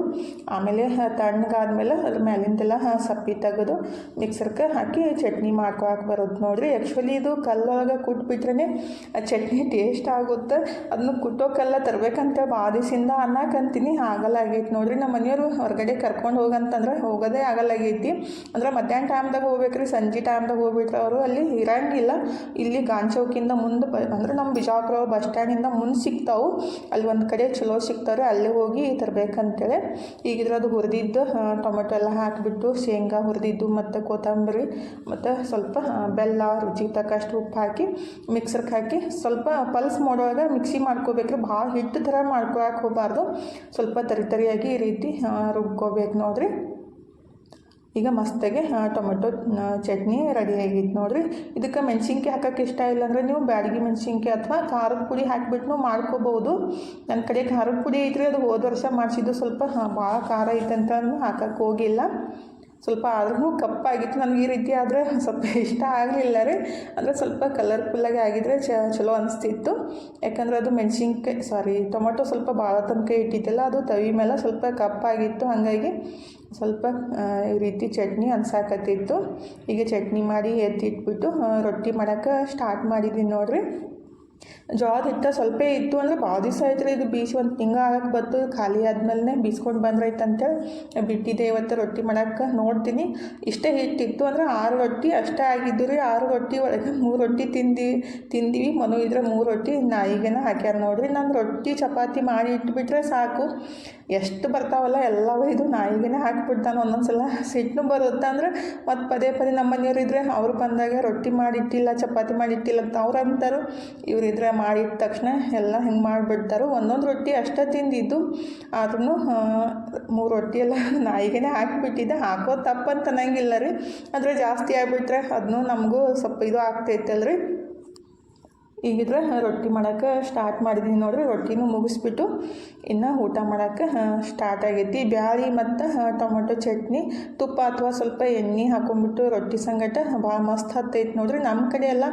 ಆಮೇಲೆ ತಣ್ಣಗಾದ್ಮೇಲೆ ಅದ್ರ ಮೇಲಿಂದೆಲ್ಲ ಸಪ್ಪಿ ತೆಗೆದು ಮಿಕ್ಸರ್ಗೆ ಹಾಕಿ ಚಟ್ನಿ ಮಾಡ್ಕೊಳಕ್ಕೆ ಬರುತ್ತೆ ನೋಡಿರಿ. ಆ್ಯಕ್ಚುಲಿ ಇದು ಕಲ್ಲೊಳಗೆ ಕುಟ್ಬಿಟ್ರೆ ಆ ಚಟ್ನಿ ಟೇಸ್ಟ್ ಆಗುತ್ತೆ. ಅದನ್ನು ಕುಟ್ಟೋಕೆಲ್ಲ ತರಬೇಕಂತ ಬಾದಿಸಿಂದ ಅನ್ನಕಂತೀನಿ. ಆಗಲ್ಲ ಆಗೈತಿ ನೋಡಿರಿ. ನಮ್ಮ ಮನೆಯವರು ಹೊರಗಡೆ ಕರ್ಕೊಂಡು ಹೋಗಂತಂದ್ರೆ ಹೋಗೋದೇ ಆಗಲ್ಲಾಗೈತಿ ಅಂದ್ರೆ ಮಧ್ಯಾಹ್ನ ಟೈಮ್ದಾಗ ಹೋಗ್ಬೇಕ್ರಿ, ಸಂಜೆ ಟೈಮ್ದಾಗ ಹೋಗ್ಬಿಟ್ರೆ ಅವರು ಅಲ್ಲಿ ಇರಂಗಿಲ್ಲ. ಇಲ್ಲಿ ಗಾಂಧಿ ಚೌಕಿಂದ ಮುಂದೆ ಬ, ಅಂದ್ರೆ ನಮ್ಮ ಬಿಜಾಪುರ ಬಸ್ ಸ್ಟ್ಯಾಂಡಿಂದ ಮುಂದೆ ಸಿಗ್ತಾವೆ. ಅಲ್ಲಿ ಒಂದು ಕಡೆ ಚಲೋ ಸಿಗ್ತಾರೆ. ಅಲ್ಲಿ ಹೋಗಿ ತರಬೇಕಂತೇಳಿ ಈಗ ಇದ್ರದ್ದು ಹುರಿದಿದ್ದು ಟೊಮೆಟೊ ಎಲ್ಲ ಹಾಕಿಬಿಟ್ಟು ಶೇಂಗಾ ಹುರಿದಿದ್ದು ಮತ್ತು ಕೊತ್ತಂಬರಿ ಮತ್ತು ಸ್ವಲ್ಪ ಬೆಲ್ಲ ರುಚಿ ತಕ್ಕಷ್ಟು ಉಪ್ಪು ಹಾಕಿ ಮಿಕ್ಸರ್ಗೆ ಹಾಕಿ ಸ್ವಲ್ಪ ಪಲ್ಸ್ ಮಾಡೋವಾಗ ಮಿಕ್ಸಿ ಮಾಡ್ಕೋಬೇಕ್ರಿ. ಭಾಳ ಹಿಟ್ಟು ಥರ ಮಾಡ್ಕೊಳಕ್ಕೆ ಹೋಗಬಾರ್ದು. ಸ್ವಲ್ಪ ತರಿ ತರಿಯಾಗಿ ಈ ರೀತಿ ರುಬ್ಕೋಬೇಕು ನೋಡ್ರಿ. ಈಗ ಮಸ್ತಾಗೆ ಟೊಮೆಟೊ ಚಟ್ನಿ ರೆಡಿ ಆಗೈತೆ ನೋಡ್ರಿ. ಇದಕ್ಕೆ ಮೆಣಸಿನ್ಕಾಯಿ ಹಾಕಕ್ಕೆ ಇಷ್ಟ ಇಲ್ಲ ಅಂದರೆ ನೀವು ಬ್ಯಾಡಗಿ ಮೆಣಸಿನ್ಕಾಯಿ ಅಥವಾ ಖಾರದ ಪುಡಿ ಹಾಕಿಬಿಟ್ಟು ಮಾಡ್ಕೋಬೋದು. ನನ್ನ ಕಡೆ ಖಾರದ ಪುಡಿ ಐತ್ರಿ, ಅದು ಹೋದ ವರ್ಷ ಮಾಡಿಸಿದ್ದು ಸ್ವಲ್ಪ ಭಾಳ ಖಾರ ಐತಂತ ಹಾಕಕ್ಕೆ ಹೋಗಿಲ್ಲ. ಸ್ವಲ್ಪ ಆದ್ರೂ ಕಪ್ಪಾಗಿತ್ತು. ನನಗೆ ಈ ರೀತಿ ಆದರೆ ಸ್ವಲ್ಪ ಇಷ್ಟ ಆಗಲಿಲ್ಲ ರೀ. ಅಂದರೆ ಸ್ವಲ್ಪ ಕಲರ್ಫುಲ್ಲಾಗಿ ಆಗಿದ್ರೆ ಚ, ಚಲೋ ಅನಿಸ್ತಿತ್ತು. ಯಾಕಂದರೆ ಅದು ಮೆಣಸಿನ್ಕಾಯಿ ಸಾರಿ ಟೊಮೊಟೊ ಸ್ವಲ್ಪ ಭಾಳ ತನಕ ಇಟ್ಟಿದ್ದಲ್ಲ, ಅದು ತವಿ ಮೇಲೆ ಸ್ವಲ್ಪ ಕಪ್ಪಾಗಿತ್ತು. ಹಾಗಾಗಿ ಸ್ವಲ್ಪ ಈ ರೀತಿ ಚಟ್ನಿ ಅನ್ಸಾಕತ್ತಿತ್ತು. ಈಗ ಚಟ್ನಿ ಮಾಡಿ ಎತ್ತಿಟ್ಬಿಟ್ಟು ರೊಟ್ಟಿ ಮಾಡೋಕ್ಕೆ ಸ್ಟಾರ್ಟ್ ಮಾಡಿದ್ದೀನಿ ನೋಡ್ರಿ. ಹಿಟ್ಟು ಸ್ವಲ್ಪ ಇತ್ತು ಅಂದ್ರೆ ಭಾಳ ದಿವಸ ಆಯ್ತು ರೀ ಇದು ಬೀಸಿ ಒಂದು ತಿಂಗಳು ಆಗಕ್ಕೆ ಬತ್ತು ಖಾಲಿ ಆದ್ಮೇಲೆ ಬೀಸ್ಕೊಂಡು ಬಂದ್ರೈತೆ ಅಂತೇಳಿ ಬಿಟ್ಟಿದ್ದೆ ಇವತ್ತು ರೊಟ್ಟಿ ಮಾಡಕ್ಕೆ ನೋಡ್ತೀನಿ. ಇಷ್ಟೇ ಹಿಟ್ಟಿತ್ತು ಅಂದ್ರೆ ಆರು ರೊಟ್ಟಿ ಅಷ್ಟೇ ಆಗಿದ್ದು ರೀ. ಆರು ರೊಟ್ಟಿ ಒಳಗೆ ಮೂರು ರೊಟ್ಟಿ ತಿಂದು, ತಿಂದೀವಿ. ಮನು ಇದ್ರೆ ಮೂರು ರೊಟ್ಟಿ, ನಾಯಿಗೆನ ಹಾಕ್ಯಾರ ನೋಡ್ರಿ. ನಾನು ರೊಟ್ಟಿ ಚಪಾತಿ ಮಾಡಿ ಇಟ್ಬಿಟ್ರೆ ಸಾಕು. ಎಷ್ಟು ಬರ್ತಾವಲ್ಲ ಎಲ್ಲವೂ ಇದು ನಾಯಿಗೆನೇ ಹಾಕಿಬಿಡ್ತಾನೆ ಒಂದೊಂದ್ಸಲ. ಸಿಟ್ಟು ಬರುತ್ತೆ ಅಂದ್ರೆ ಮತ್ತು ಪದೇ ಪದೇ ನಮ್ಮ ಮನೆಯವ್ರು ಇದ್ರೆ ಅವ್ರು ಬಂದಾಗ ರೊಟ್ಟಿ ಮಾಡಿಟ್ಟಿಲ್ಲ, ಚಪಾತಿ ಮಾಡಿಟ್ಟಿಲ್ಲ ಅಂತ ಅವ್ರು ಅಂತಾರೆ. ಇವರಿದ್ರೆ ಮಾಡಿದ ತಕ್ಷಣ ಎಲ್ಲ ಹಿಂಗೆ ಮಾಡಿಬಿಡ್ತಾರೆ. ಒಂದೊಂದು ರೊಟ್ಟಿ ಅಷ್ಟೇ ತಿಂದಿದ್ದು. ಆದ್ರೂ ಮೂರು ರೊಟ್ಟಿ ಎಲ್ಲ ನಾಯಿಗೆನೇ ಹಾಕಿಬಿಟ್ಟಿದ್ದೆ. ಹಾಕೋ ತಪ್ಪಂತ ಅನ್ನಂಗಿಲ್ಲ ರೀ. ಆದರೆ ಜಾಸ್ತಿ ಆಗಿಬಿಟ್ರೆ ಅದನ್ನೂ ನಮಗೂ ಸ್ವಲ್ಪ ಇದು ಆಗ್ತೈತಲ್ರಿ. ಈಗಿದ್ರೆ ರೊಟ್ಟಿ ಮಾಡೋಕೆ ಸ್ಟಾರ್ಟ್ ಮಾಡಿದ್ದೀನಿ ನೋಡ್ರಿ, ರೊಟ್ಟಿನೂ ಮುಗಿಸ್ಬಿಟ್ಟು ಇನ್ನು ಊಟ ಮಾಡೋಕೆ ಸ್ಟಾರ್ಟ್ ಆಗೈತಿ. ಬ್ಯಾಳಿ ಮತ್ತು ಟೊಮೊಟೊ ಚಟ್ನಿ, ತುಪ್ಪ ಅಥವಾ ಸ್ವಲ್ಪ ಎಣ್ಣೆ ಹಾಕೊಂಡ್ಬಿಟ್ಟು ರೊಟ್ಟಿ ಸಂಗಟ ಭಾಳ ಮಸ್ತ್ ಹತ್ತೈತಿ ನೋಡ್ರಿ. ನಮ್ಮ ಕಡೆ ಎಲ್ಲ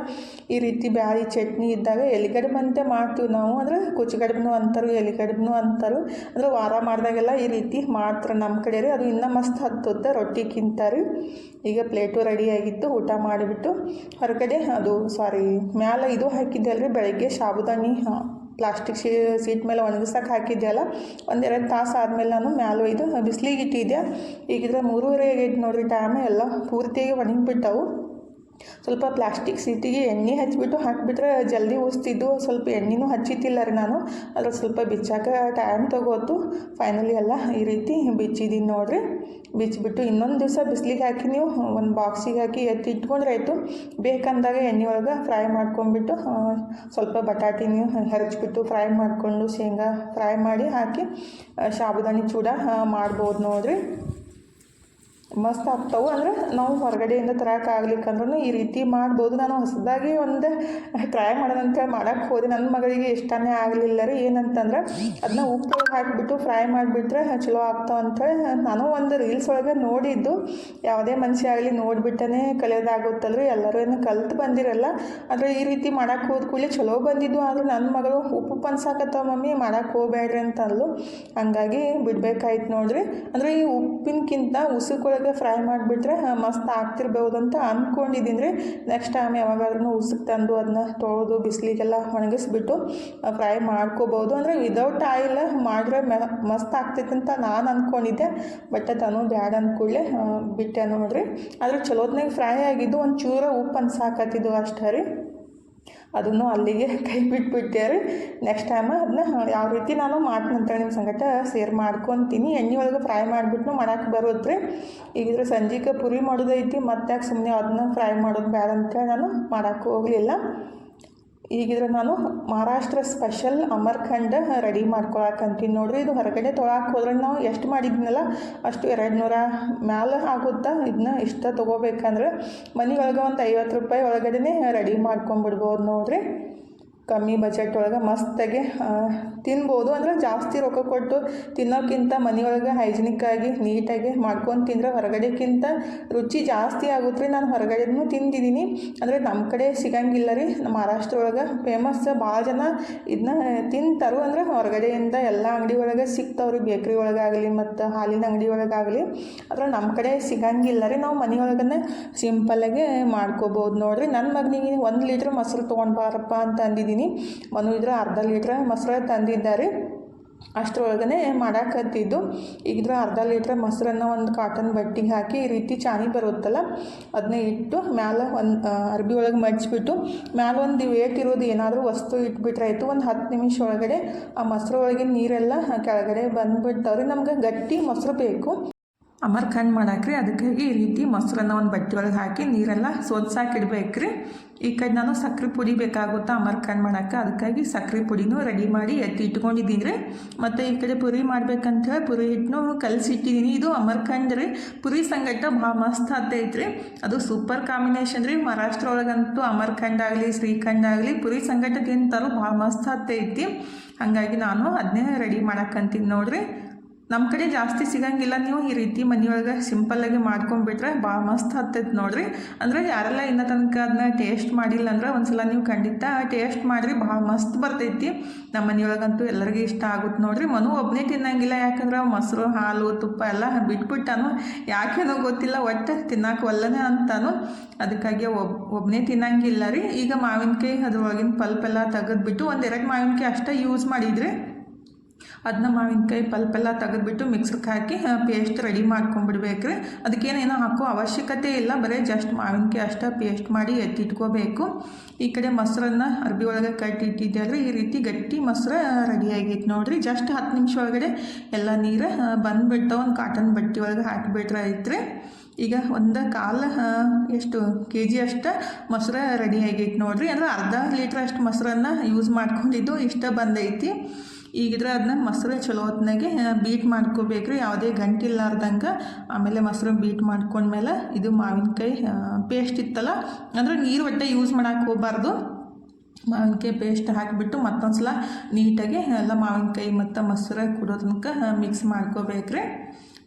ಈ ರೀತಿ ಬ್ಯಾಳಿ ಚಟ್ನಿ ಇದ್ದಾಗ ಎಲಿಗಡ್ಬಂತೆ ಮಾಡ್ತೀವಿ ನಾವು. ಅಂದ್ರೆ ಕುಚ್ಚಗಡ್ಬನು ಅಂತಾರು, ಎಲಿಗಡ್ಬನು ಅಂತಾರು. ಅಂದ್ರೆ ವಾರ ಮಾಡಿದಾಗೆಲ್ಲ ಈ ರೀತಿ ಮಾಡ್ತಾರೆ ನಮ್ಮ ಕಡೆ ರೀ. ಅದು ಇನ್ನೂ ಮಸ್ತ್ ಹತ್ತುತ್ತೆ ರೊಟ್ಟಿಗಿಂತ ರೀ. ಈಗ ಪ್ಲೇಟು ರೆಡಿ ಆಗಿತ್ತು, ಊಟ ಮಾಡಿಬಿಟ್ಟು ಹೊರಗಡೆ ಅದು ಸಾರಿ ಮ್ಯಾಲೆ ಇದು ಹಾಕಿದ್ದೆ ಅಲ್ರಿ ಬೆಳಗ್ಗೆ ಸಾಬುದಾನಿ ಪ್ಲಾಸ್ಟಿಕ್ ಶೀ ಸೀಟ್ ಮೇಲೆ ಒಣಗಿಸಕ್ಕೆ ಹಾಕಿದ್ದೆ ಅಲ್ಲ ಒಂದೆರಡು ತಾಸು ಆದಮೇಲೆ ನಾನು ಮ್ಯಾಲ ಒಯ್ದು, ಬಿಸಿಲಿಗೆ ಇಟ್ಟಿದ್ದೆ ಈಗಿದ್ರೆ ಮೂರುವರೆ ಆಗೈತೆ ನೋಡಿರಿ ಟೈಮ್ ಎಲ್ಲ, ಪೂರ್ತಿಯಾಗಿ ಒಣಗಿಬಿಟ್ಟವು. ಸ್ವಲ್ಪ ಪ್ಲಾಸ್ಟಿಕ್ ಸೀಟಿಗೆ ಎಣ್ಣೆ ಹಚ್ಚಿಬಿಟ್ಟು ಹಾಕಿಬಿಟ್ರೆ ಜಲ್ದಿ ಉಸ್ತಿದ್ದು, ಸ್ವಲ್ಪ ಎಣ್ಣೆನೂ ಹಚ್ಚಿತ್ತಿಲ್ಲ ರೀ ನಾನು. ಅದ್ರ ಸ್ವಲ್ಪ ಬಿಚ್ಚಾಕ ಟೈಮ್ ತಗೋತು. ಫೈನಲಿ ಎಲ್ಲ ಈ ರೀತಿ ಬಿಚ್ಚಿದ್ದೀನಿ ನೋಡಿರಿ. ಬಿಚ್ಚಿಬಿಟ್ಟು ಇನ್ನೊಂದು ದಿವಸ ಬಿಸಿಲಿಗೆ ಹಾಕಿ ನೀವು ಒಂದು ಬಾಕ್ಸಿಗೆ ಹಾಕಿ ಎತ್ತಿ ಇಟ್ಕೊಂಡ್ರೆ ಆಯಿತು. ಬೇಕಂದಾಗ ಎಣ್ಣೆ ಒಳಗೆ ಫ್ರೈ ಮಾಡ್ಕೊಂಡ್ಬಿಟ್ಟು ಸ್ವಲ್ಪ ಬಟಾಟಿ ನೀವು ಹೆರಚ್ಬಿಟ್ಟು ಫ್ರೈ ಮಾಡಿಕೊಂಡು ಶೇಂಗಾ ಫ್ರೈ ಮಾಡಿ ಹಾಕಿ ಸಾಬುದಾನಿ ಚೂಡ ಮಾಡ್ಬೋದು ನೋಡಿರಿ. ಮಸ್ತ್ ಆಗ್ತಾವೆ. ಅಂದ್ರೆ ನಾವು ಹೊರಗಡೆಯಿಂದ ತರಕ್ಕೆ ಆಗ್ಲಿಕ್ಕಂದ್ರೂ ಈ ರೀತಿ ಮಾಡ್ಬೋದು. ನಾನು ಹೊಸದಾಗಿ ಒಂದು ಟ್ರೈ ಮಾಡೋಣ ಅಂತೇಳಿ ಮಾಡಕ್ಕೆ ಹೋದೆ. ನನ್ನ ಮಗಳಿಗೆ ಇಷ್ಟನೇ ಆಗಲಿಲ್ಲ ರೀ. ಏನಂತಂದ್ರೆ ಅದನ್ನ ಉಪ್ಪು ಹಾಕಿಬಿಟ್ಟು ಫ್ರೈ ಮಾಡಿಬಿಟ್ರೆ ಚಲೋ ಆಗ್ತಾವ ಅಂತೇಳಿ ನಾನು ಒಂದು ರೀಲ್ಸ್ ಒಳಗೆ ನೋಡಿದ್ದು. ಯಾವುದೇ ಮನುಷ್ಯ ಆಗಲಿ ನೋಡಿಬಿಟ್ಟನೇ ಕಲಿಯೋದಾಗುತ್ತಲ್ರಿ. ಎಲ್ಲರೂ ಏನು ಕಲ್ತು ಬಂದಿರಲ್ಲ. ಆದರೆ ಈ ರೀತಿ ಮಾಡೋಕ್ಕೆ ಹೋದ ಕೂಡಲೇ ಚಲೋ ಬಂದಿದ್ದು. ಆದ್ರೆ ನನ್ನ ಮಗಳು ಉಪ್ಪು ಪನ್ಸಾಕತ್ತವ ಮಮ್ಮಿ ಮಾಡೋಕ್ಕೆ ಹೋಗ್ಬೇಡ್ರಿ ಅಂತಂದ್ಲು. ಹಂಗಾಗಿ ಬಿಡ್ಬೇಕಾಯ್ತು ನೋಡ್ರಿ. ಅಂದರೆ ಈ ಉಪ್ಪಿನಕ್ಕಿಂತ ಉಸುಕೊಳಗೆ ಫ್ರೈ ಮಾಡಿಬಿಟ್ರೆ ಮಸ್ತ್ ಆಗ್ತಿರ್ಬೋದು ಅಂತ ಅಂದ್ಕೊಂಡಿದ್ದೀನಿ ರೀ ನೆಕ್ಸ್ಟ್ ಟೈಮ್ ಯಾವಾಗಾದ್ರೂ ಉಸುಕ್ ತಂದು ಅದನ್ನ ತೊಳೆದು ಬಿಸಿಲಿಗೆಲ್ಲ ಒಣಗಿಸ್ಬಿಟ್ಟು ಫ್ರೈ ಮಾಡ್ಕೋಬೋದು. ಅಂದರೆ ವಿದೌಟ್ ಆಯಿಲ್ ಮಾಡಿದ್ರೆ ಮಸ್ತ್ ಆಗ್ತೈತೆ ಅಂತ ನಾನು ಅಂದ್ಕೊಂಡಿದ್ದೆ ಬಟ್ ತನು ಬ್ಯಾಡ ಅಂದ್ಕೊಳ್ಳಿ ಬಿಟ್ಟೆ ನೋಡ್ರಿ. ಆದರೆ ಚಲೋತ್ನಾಗ ಫ್ರೈ ಆಗಿದ್ದು ಒಂದು ಚೂರ ಉಪ್ಪು ಅನ್ಸಾಕತ್ತಿದ್ದು ಅಷ್ಟೇ ರೀ. ಅದನ್ನು ಅಲ್ಲಿಗೆ ಕೈ ಬಿಟ್ಬಿಟ್ಟೆ ರೀ ನೆಕ್ಸ್ಟ್ ಟೈಮ್ ಅದನ್ನ ಯಾವ ರೀತಿ ನಾನು ಮಾಡ್ತೀನಿ ನಿಮ್ಮ ಸಂಗಟ ಸೇರ್ ಮಾಡ್ಕೊತೀನಿ. ಎಣ್ಣೆ ಒಳಗೆ ಫ್ರೈ ಮಾಡಿಬಿಟ್ಟು ಮಾಡಕ್ಕೆ ಬರುತ್ತೆ ರೀ ಈಗಿದ್ರೆ ಸಂಜೆಗೆ ಪುರಿ ಮಾಡೋದೈತಿ ಮತ್ತೆ ಸುಮ್ಮನೆ ಅದನ್ನ ಫ್ರೈ ಮಾಡೋದು ಬೇಡ ಅಂತೇಳಿ ನಾನು ಮಾಡೋಕ್ಕೂ ಹೋಗಲಿಲ್ಲ. ಈಗಿದ್ರೆ ನಾನು ಮಹಾರಾಷ್ಟ್ರ ಸ್ಪೆಷಲ್ ಅಮರ್ಖಂಡ್ ರೆಡಿ ಮಾಡ್ಕೊಳಕಂತೀನಿ ನೋಡ್ರಿ. ಇದು ಹೊರಗಡೆ ತೊಳಕ್ಕೆ ಹೋದ್ರೆ ನಾವು ಎಷ್ಟು ಮಾಡಿದ್ನಲ್ಲ, ಅಷ್ಟು ಎರಡು ನೂರ ಮ್ಯಾಲೆ ಆಗುತ್ತಾ? ಇದನ್ನ ಇಷ್ಟ ತೊಗೋಬೇಕಂದ್ರೆ ಮನೆ ಒಳಗೆ ಒಂದು ಐವತ್ತು ರೂಪಾಯಿ ಒಳಗಡೆ ರೆಡಿ ಮಾಡ್ಕೊಂಬಿಡ್ಬೋದು ನೋಡ್ರಿ. ಕಮ್ಮಿ ಬಜೆಟ್ ಒಳಗೆ ಮಸ್ತಾಗಿ ತಿನ್ಬೋದು. ಅಂದ್ರೆ ಜಾಸ್ತಿ ರೊಕ್ಕ ಕೊಟ್ಟು ತಿನ್ನೋಕ್ಕಿಂತ ಮನೆಯೊಳಗೆ ಹೈಜಿನಿಕ್ಕಾಗಿ ನೀಟಾಗಿ ಮಾಡ್ಕೊಂಡು ತಿಂದರೆ ಹೊರಗಡೆಕ್ಕಿಂತ ರುಚಿ ಜಾಸ್ತಿ ಆಗುತ್ತೆ ರೀ ನಾನು ಹೊರಗಡೆನೂ ತಿಂದಿದ್ದೀನಿ ಅಂದರೆ ನಮ್ಮ ಕಡೆ ಸಿಗಂಗಿಲ್ಲ ರೀ. ಮಹಾರಾಷ್ಟ್ರ ಒಳಗೆ ಫೇಮಸ್ ಭಾಳ ಜನ ಇದನ್ನ ತಿಂತಾರು. ಅಂದರೆ ಹೊರಗಡೆಯಿಂದ ಎಲ್ಲ ಅಂಗಡಿ ಒಳಗೆ ಸಿಗ್ತಾವ್ರಿ. ಬೇಕ್ರಿ ಒಳಗಾಗಲಿ ಮತ್ತು ಹಾಲಿನ ಅಂಗಡಿ ಒಳಗಾಗಲಿ ಆದರೆ ನಮ್ಮ ಕಡೆ ಸಿಗಂಗಿಲ್ಲ ರೀ. ನಾವು ಮನೆಯೊಳಗನೆ ಸಿಂಪಲ್ಲಾಗೆ ಮಾಡ್ಕೋಬೋದು ನೋಡಿರಿ. ನನ್ನ ಮಗನಿಗೆ ಒಂದು ಲೀಟ್ರ್ ಮೊಸರು ತೊಗೊಂಡ್ಬಾರಪ್ಪ ಅಂತ ಅಂದಿದ್ದೀನಿ ಮನು ಇದ್ರೆ ಅರ್ಧ ಲೀಟ್ರ್ ಮೊಸರು ತಂದಿದ್ದಾರೆ. ಅಷ್ಟರೊಳಗನೆ ಮಾಡಾಕತ್ತಿದ್ದು. ಈಗಿದ್ರೆ ಅರ್ಧ ಲೀಟ್ರ್ ಮೊಸರನ್ನ ಒಂದು ಕಾಟನ್ ಬಟ್ಟಿಗೆ ಹಾಕಿ ಈ ರೀತಿ ಚಾನಿ ಬರುತ್ತಲ್ಲ ಅದನ್ನ ಇಟ್ಟು ಮ್ಯಾಲೆ ಒಂದು ಅರ್ಬಿ ಒಳಗೆ ಮಡ್ಚಿಬಿಟ್ಟು ಮ್ಯಾಲೆ ಒಂದು ವೇಟ್ ಇರೋದು ಏನಾದರೂ ವಸ್ತು ಇಟ್ಬಿಟ್ರೆ ಆಯಿತು. ಒಂದು ಹತ್ತು ನಿಮಿಷ ಒಳಗಡೆ ಆ ಮೊಸರು ಒಳಗಿನ ನೀರೆಲ್ಲ ಕೆಳಗಡೆ ಬಂದುಬಿಡ್ತಾವ್ರಿ. ನಮ್ಗೆ ಗಟ್ಟಿ ಮೊಸರು ಬೇಕು. ಅಮರ್ಖಂಡ್ ಮಾಡಾಕ್ರಿ. ಅದಕ್ಕಾಗಿ ಈ ರೀತಿ ಮೊಸರನ್ನ ಒಂದು ಬಟ್ಟೆ ಒಳಗೆ ಹಾಕಿ ನೀರೆಲ್ಲ ಇಡ್ಬೇಕ್ರಿ ಈ ಕಡೆ ನಾನು ಸಕ್ಕರೆ ಪುಡಿ ಬೇಕಾಗುತ್ತಾ ಅಮರ್ಖಂಡ್ ಮಾಡೋಕ್ಕೆ ಅದಕ್ಕಾಗಿ ಸಕ್ಕರೆ ಪುಡಿನೂ ರೆಡಿ ಮಾಡಿ ಎತ್ತಿ ಇಟ್ಕೊಂಡಿದ್ದೀನಿ. ರೀ ಮತ್ತು ಈ ಕಡೆ ಪುರಿ ಮಾಡ್ಬೇಕಂತೇಳಿ ಪುರಿ ಹಿಟ್ಟನ್ನು ಕಲಸಿಟ್ಟಿದ್ದೀನಿ ಇದು ಅಮರ್ಖಂಡ್ ರೀ. ಪುರಿ ಸಂಗಟ ಭಾಳ ಮಸ್ತ್ ಹತ್ತೈತ್ರಿ ಅದು ಸೂಪರ್ ಕಾಂಬಿನೇಷನ್ ರೀ. ಮಹಾರಾಷ್ಟ್ರ ಒಳಗಂತೂ ಅಮರ್ಖಂಡ್ ಆಗಲಿ, ಶ್ರೀಖಂಡ್ ಆಗಲಿ ಪುರಿ ಸಂಗಟ ತಿಂತಾರು ಭಾಳ ಮಸ್ತ್ ಹತ್ತೈತಿ ಹಾಗಾಗಿ ನಾನು ಅದನ್ನೇ ರೆಡಿ ಮಾಡಕ್ಕಂತೀನಿ ನೋಡ್ರಿ. ನಮ್ಮ ಕಡೆ ಜಾಸ್ತಿ ಸಿಗಂಗಿಲ್ಲ ನೀವು ಈ ರೀತಿ ಮನೆಯೊಳಗೆ ಸಿಂಪಲ್ಲಾಗಿ ಮಾಡ್ಕೊಂಡ್ಬಿಟ್ರೆ ಭಾಳ ಮಸ್ತ್ ಹತ್ತೈತೆ ನೋಡ್ರಿ. ಅಂದರೆ ಯಾರೆಲ್ಲ ಇನ್ನೂ ತನಕ ಅದನ್ನ ಟೇಸ್ಟ್ ಮಾಡಿಲ್ಲ ಅಂದ್ರೆ ಒಂದ್ಸಲ ನೀವು ಖಂಡಿತ ಟೇಸ್ಟ್ ಮಾಡಿರಿ ಭಾಳ ಮಸ್ತ್ ಬರ್ತೈತಿ. ನಮ್ಮ ಮನೆಯೊಳಗಂತೂ ಎಲ್ಲರಿಗೂ ಇಷ್ಟ ಆಗುತ್ತೆ ನೋಡ್ರಿ. ಮನು ಒಬ್ಬನೇ ತಿನ್ನಂಗಿಲ್ಲ, ಯಾಕಂದ್ರೆ ಮೊಸರು, ಹಾಲು, ತುಪ್ಪ ಎಲ್ಲ ಬಿಟ್ಬಿಟ್ಟಾನು. ಯಾಕೇನೋ ಗೊತ್ತಿಲ್ಲ, ಒಟ್ಟು ತಿನ್ನಕ್ಕೆ ಒಲ್ಲನೇ ಅಂತಾನು. ಅದಕ್ಕಾಗಿ ಒಬ್ ಒಬ್ಬನೇ ತಿನ್ನಂಗಿಲ್ಲ ರೀ. ಈಗ ಮಾವಿನಕಾಯಿ ಅದ್ರೊಳಗಿನ ಎಲ್ಲ ತೆಗೆದ್ಬಿಟ್ಟು ಒಂದೆರಡು ಮಾವಿನಕಾಯಿ ಅಷ್ಟೇ ಯೂಸ್ ಮಾಡಿದ್ರಿ. ಅದನ್ನ ಮಾವಿನಕಾಯಿ ಪಲ್ಪೆಲ್ಲ ತೆಗೆದುಬಿಟ್ಟು ಮಿಕ್ಸರ್ಗೆ ಹಾಕಿ ಪೇಸ್ಟ್ ರೆಡಿ ಮಾಡ್ಕೊಂಡ್ಬಿಡ್ಬೇಕ್ರಿ. ಅದಕ್ಕೇನೇನೋ ಹಾಕೋ ಅವಶ್ಯಕತೆ ಇಲ್ಲ. ಬರೀ ಜಸ್ಟ್ ಮಾವಿನಕಾಯಿ ಅಷ್ಟೇ ಪೇಸ್ಟ್ ಮಾಡಿ ಎತ್ತಿಟ್ಕೋಬೇಕು. ಈ ಕಡೆ ಮೊಸರನ್ನ ಅರ್ಬಿ ಒಳಗೆ ಕಟ್ಟಿ ಇಟ್ಟಿದ್ದೆ ಈ ರೀತಿ ಗಟ್ಟಿ ಮೊಸರು ರೆಡಿ ಆಗೈತೆ ನೋಡಿರಿ. ಜಸ್ಟ್ ಹತ್ತು ನಿಮಿಷ ಒಳಗಡೆ ಎಲ್ಲ ನೀರು ಬಂದುಬಿಟ್ಟು ಒಂದು ಕಾಟನ್ ಬಟ್ಟೆ ಒಳಗೆ ಹಾಕಿಬಿಟ್ರೆ ಐತ್ರಿ ಈಗ ಒಂದು ಕಾಲು ಎಷ್ಟು ಕೆ ಜಿ ಅಷ್ಟು ಮೊಸರು ರೆಡಿ ಆಗೈತೆ ನೋಡಿರಿ. ಅಂದ್ರೆ ಅರ್ಧ ಲೀಟ್ರ್ ಅಷ್ಟು ಮೊಸರನ್ನು ಯೂಸ್ ಮಾಡ್ಕೊಂಡಿದ್ದು ಇಷ್ಟ ಬಂದೈತಿ. ಈಗಿದ್ರೆ ಅದನ್ನ ಮೊಸರು ಚಲೋ ಹೊತ್ನಾಗೆ ಬೀಟ್ ಮಾಡ್ಕೋಬೇಕ್ರಿ. ಯಾವುದೇ ಗಂಟಿಲ್ಲಾರ್ದಂಗೆ ಆಮೇಲೆ ಮೊಸರು ಬೀಟ್ ಮಾಡ್ಕೊಂಡ್ಮೇಲೆ ಇದು ಮಾವಿನಕಾಯಿ ಪೇಸ್ಟ್ ಇತ್ತಲ್ಲ, ಅಂದರೆ ನೀರು ಒಟ್ಟೆ ಯೂಸ್ ಮಾಡಕ್ಕೆ ಹೋಗ್ಬಾರ್ದು. ಮಾವಿನಕಾಯಿ ಪೇಸ್ಟ್ ಹಾಕಿಬಿಟ್ಟು ಮತ್ತೊಂದು ಸಲ ನೀಟಾಗಿ ಎಲ್ಲ ಮಾವಿನಕಾಯಿ ಮತ್ತು ಮೊಸರು ಕುಡೋ ತನಕ ಮಿಕ್ಸ್ ಮಾಡ್ಕೋಬೇಕ್ರಿ.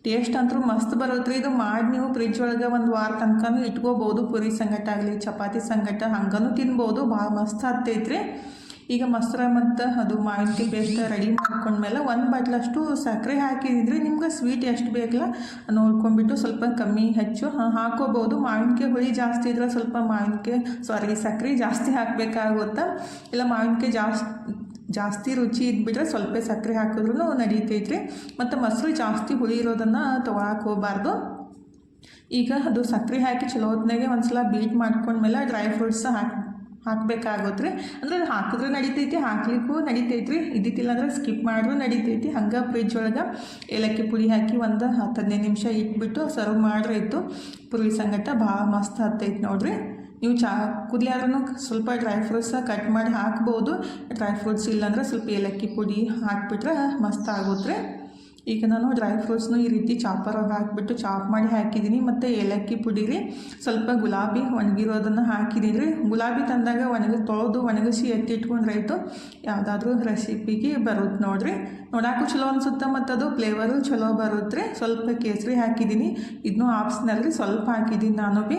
ಟೇಸ್ಟ್ ಅಂತೂ ಮಸ್ತ್ ಬರುತ್ತೆ ಇದು ಮಾಡಿ ನೀವು ಫ್ರಿಜ್ ಒಳಗೆ ಒಂದು ವಾರ ತನಕನೂ ಇಟ್ಕೋಬೋದು. ಪುರಿ ಸಂಗಟ ಆಗಲಿ, ಚಪಾತಿ ಸಂಗಟ ಹಂಗನೂ ತಿನ್ಬೋದು. ಭಾಳ ಮಸ್ತ್ ಹತ್ತೈತ್ರಿ ಈಗ ಮೊಸರ ಮತ್ತು ಅದು ಮಾವಿನಕಾಯಿ ಪೇಸ್ಟ್ ರೆಡಿ ಮಾಡ್ಕೊಂಡ್ಮೇಲೆ ಒಂದು ಬಾಟ್ಲಷ್ಟು ಸಕ್ಕರೆ ಹಾಕಿದ್ರೆ ನಿಮ್ಗೆ ಸ್ವೀಟ್ ಎಷ್ಟು ಬೇಕಲ್ಲ, ನೋಡ್ಕೊಂಡ್ಬಿಟ್ಟು ಸ್ವಲ್ಪ ಕಮ್ಮಿ ಹೆಚ್ಚು. ಹಾಕೋಬೋದು. ಮಾವಿನಕಾಯಿ ಹುಳಿ ಜಾಸ್ತಿ ಇದ್ರೆ ಸ್ವಲ್ಪ ಮಾವಿನಕಾಯಿ ಸಾರಿ ಸಕ್ಕರೆ ಜಾಸ್ತಿ ಹಾಕಬೇಕಾಗುತ್ತೆ. ಇಲ್ಲ, ಮಾವಿನಕಾಯಿ ಜಾಸ್ತಿ ಜಾಸ್ತಿ ರುಚಿ ಇದ್ಬಿಟ್ರೆ ಸ್ವಲ್ಪ ಸಕ್ಕರೆ ಹಾಕಿದ್ರೂ ನಡೀತೈತ್ರಿ. ಮತ್ತು ಮೊಸರು ಜಾಸ್ತಿ ಹುಳಿ ಇರೋದನ್ನು ತೊಗೊಳಕ್ಕೆ ಹೋಗಬಾರ್ದು. ಈಗ ಅದು ಸಕ್ಕರೆ ಹಾಕಿ ಚಲೋ ಹೊತ್ನಾಗೆ ಒಂದು ಸಲ ಬೀಟ್ ಮಾಡ್ಕೊಂಡ್ಮೇಲೆ ಡ್ರೈ ಫ್ರೂಟ್ಸ್ ಹಾಕಿ ಹಾಕ್ಬೇಕಾಗುತ್ತೆ ಅಂದ್ರೆ ಹಾಕಿದ್ರೆ ನಡಿತೈತಿ, ಹಾಕ್ಲಿಕ್ಕೂ ನಡಿತೈತಿ ರೀ ಇದ್ದಿತ್ತಿಲ್ಲ ಅಂದ್ರೆ ಸ್ಕಿಪ್ ಮಾಡಿದ್ರೂ ನಡಿತೈತಿ. ಹಂಗೆ ಫ್ರಿಜ್ ಒಳಗೆ ಏಲಕ್ಕಿ ಪುಡಿ ಹಾಕಿ ಒಂದು ಹತ್ತು ಹದಿನೈದು ನಿಮಿಷ ಇಟ್ಬಿಟ್ಟು ಸರ್ವ್ ಮಾಡ್ರೆ ಇತ್ತು ಪುರಿ ಸಂಗಟ ಭಾಳ ಮಸ್ತ್ ಹತ್ತೈತಿ ನೋಡ್ರಿ. ನೀವು ಚಾ ಕುದಿಯಾದ್ರೂ ಸ್ವಲ್ಪ ಡ್ರೈ ಫ್ರೂಟ್ಸ ಕಟ್ ಮಾಡಿ ಹಾಕ್ಬೋದು. ಡ್ರೈ ಫ್ರೂಟ್ಸ್ ಇಲ್ಲಾಂದ್ರೆ ಸ್ವಲ್ಪ ಏಲಕ್ಕಿ ಪುಡಿ ಹಾಕಿಬಿಟ್ರೆ ಮಸ್ತ್ ಆಗುತ್ತೆ ಈಗ ನಾನು ಡ್ರೈ ಫ್ರೂಟ್ಸ್ನು ಈ ರೀತಿ ಚಾಪರಾಗಿ ಹಾಕಿಬಿಟ್ಟು ಚಾಪ್ ಮಾಡಿ ಹಾಕಿದ್ದೀನಿ. ಮತ್ತು ಏಲಕ್ಕಿ ಪುಡಿ ರೀ, ಸ್ವಲ್ಪ ಗುಲಾಬಿ ಒಣಗಿರೋದನ್ನು ಹಾಕಿದ್ದೀನಿ ರೀ. ಗುಲಾಬಿ ತಂದಾಗ ಒಣಗಿ ತೊಳೆದು ಒಣಗಿಸಿ ಎತ್ತಿಟ್ಕೊಂಡ್ರಾಯ್ತು. ಯಾವುದಾದ್ರೂ ರೆಸಿಪಿಗೆ ಬರುತ್ತೆ ನೋಡಿರಿ. ನೋಡೋಕ್ಕೂ ಚಲೋ ಅನ್ಸುತ್ತೆ ಮತ್ತು ಅದು ಫ್ಲೇವರು ಚಲೋ ಬರುತ್ತೆ ರೀ. ಸ್ವಲ್ಪ ಕೇಸರಿ ಹಾಕಿದ್ದೀನಿ. ಇದನ್ನು ಆಪ್ಸ್ನಲ್ಲಿ ರೀ, ಸ್ವಲ್ಪ ಹಾಕಿದ್ದೀನಿ ನಾನು ಭೀ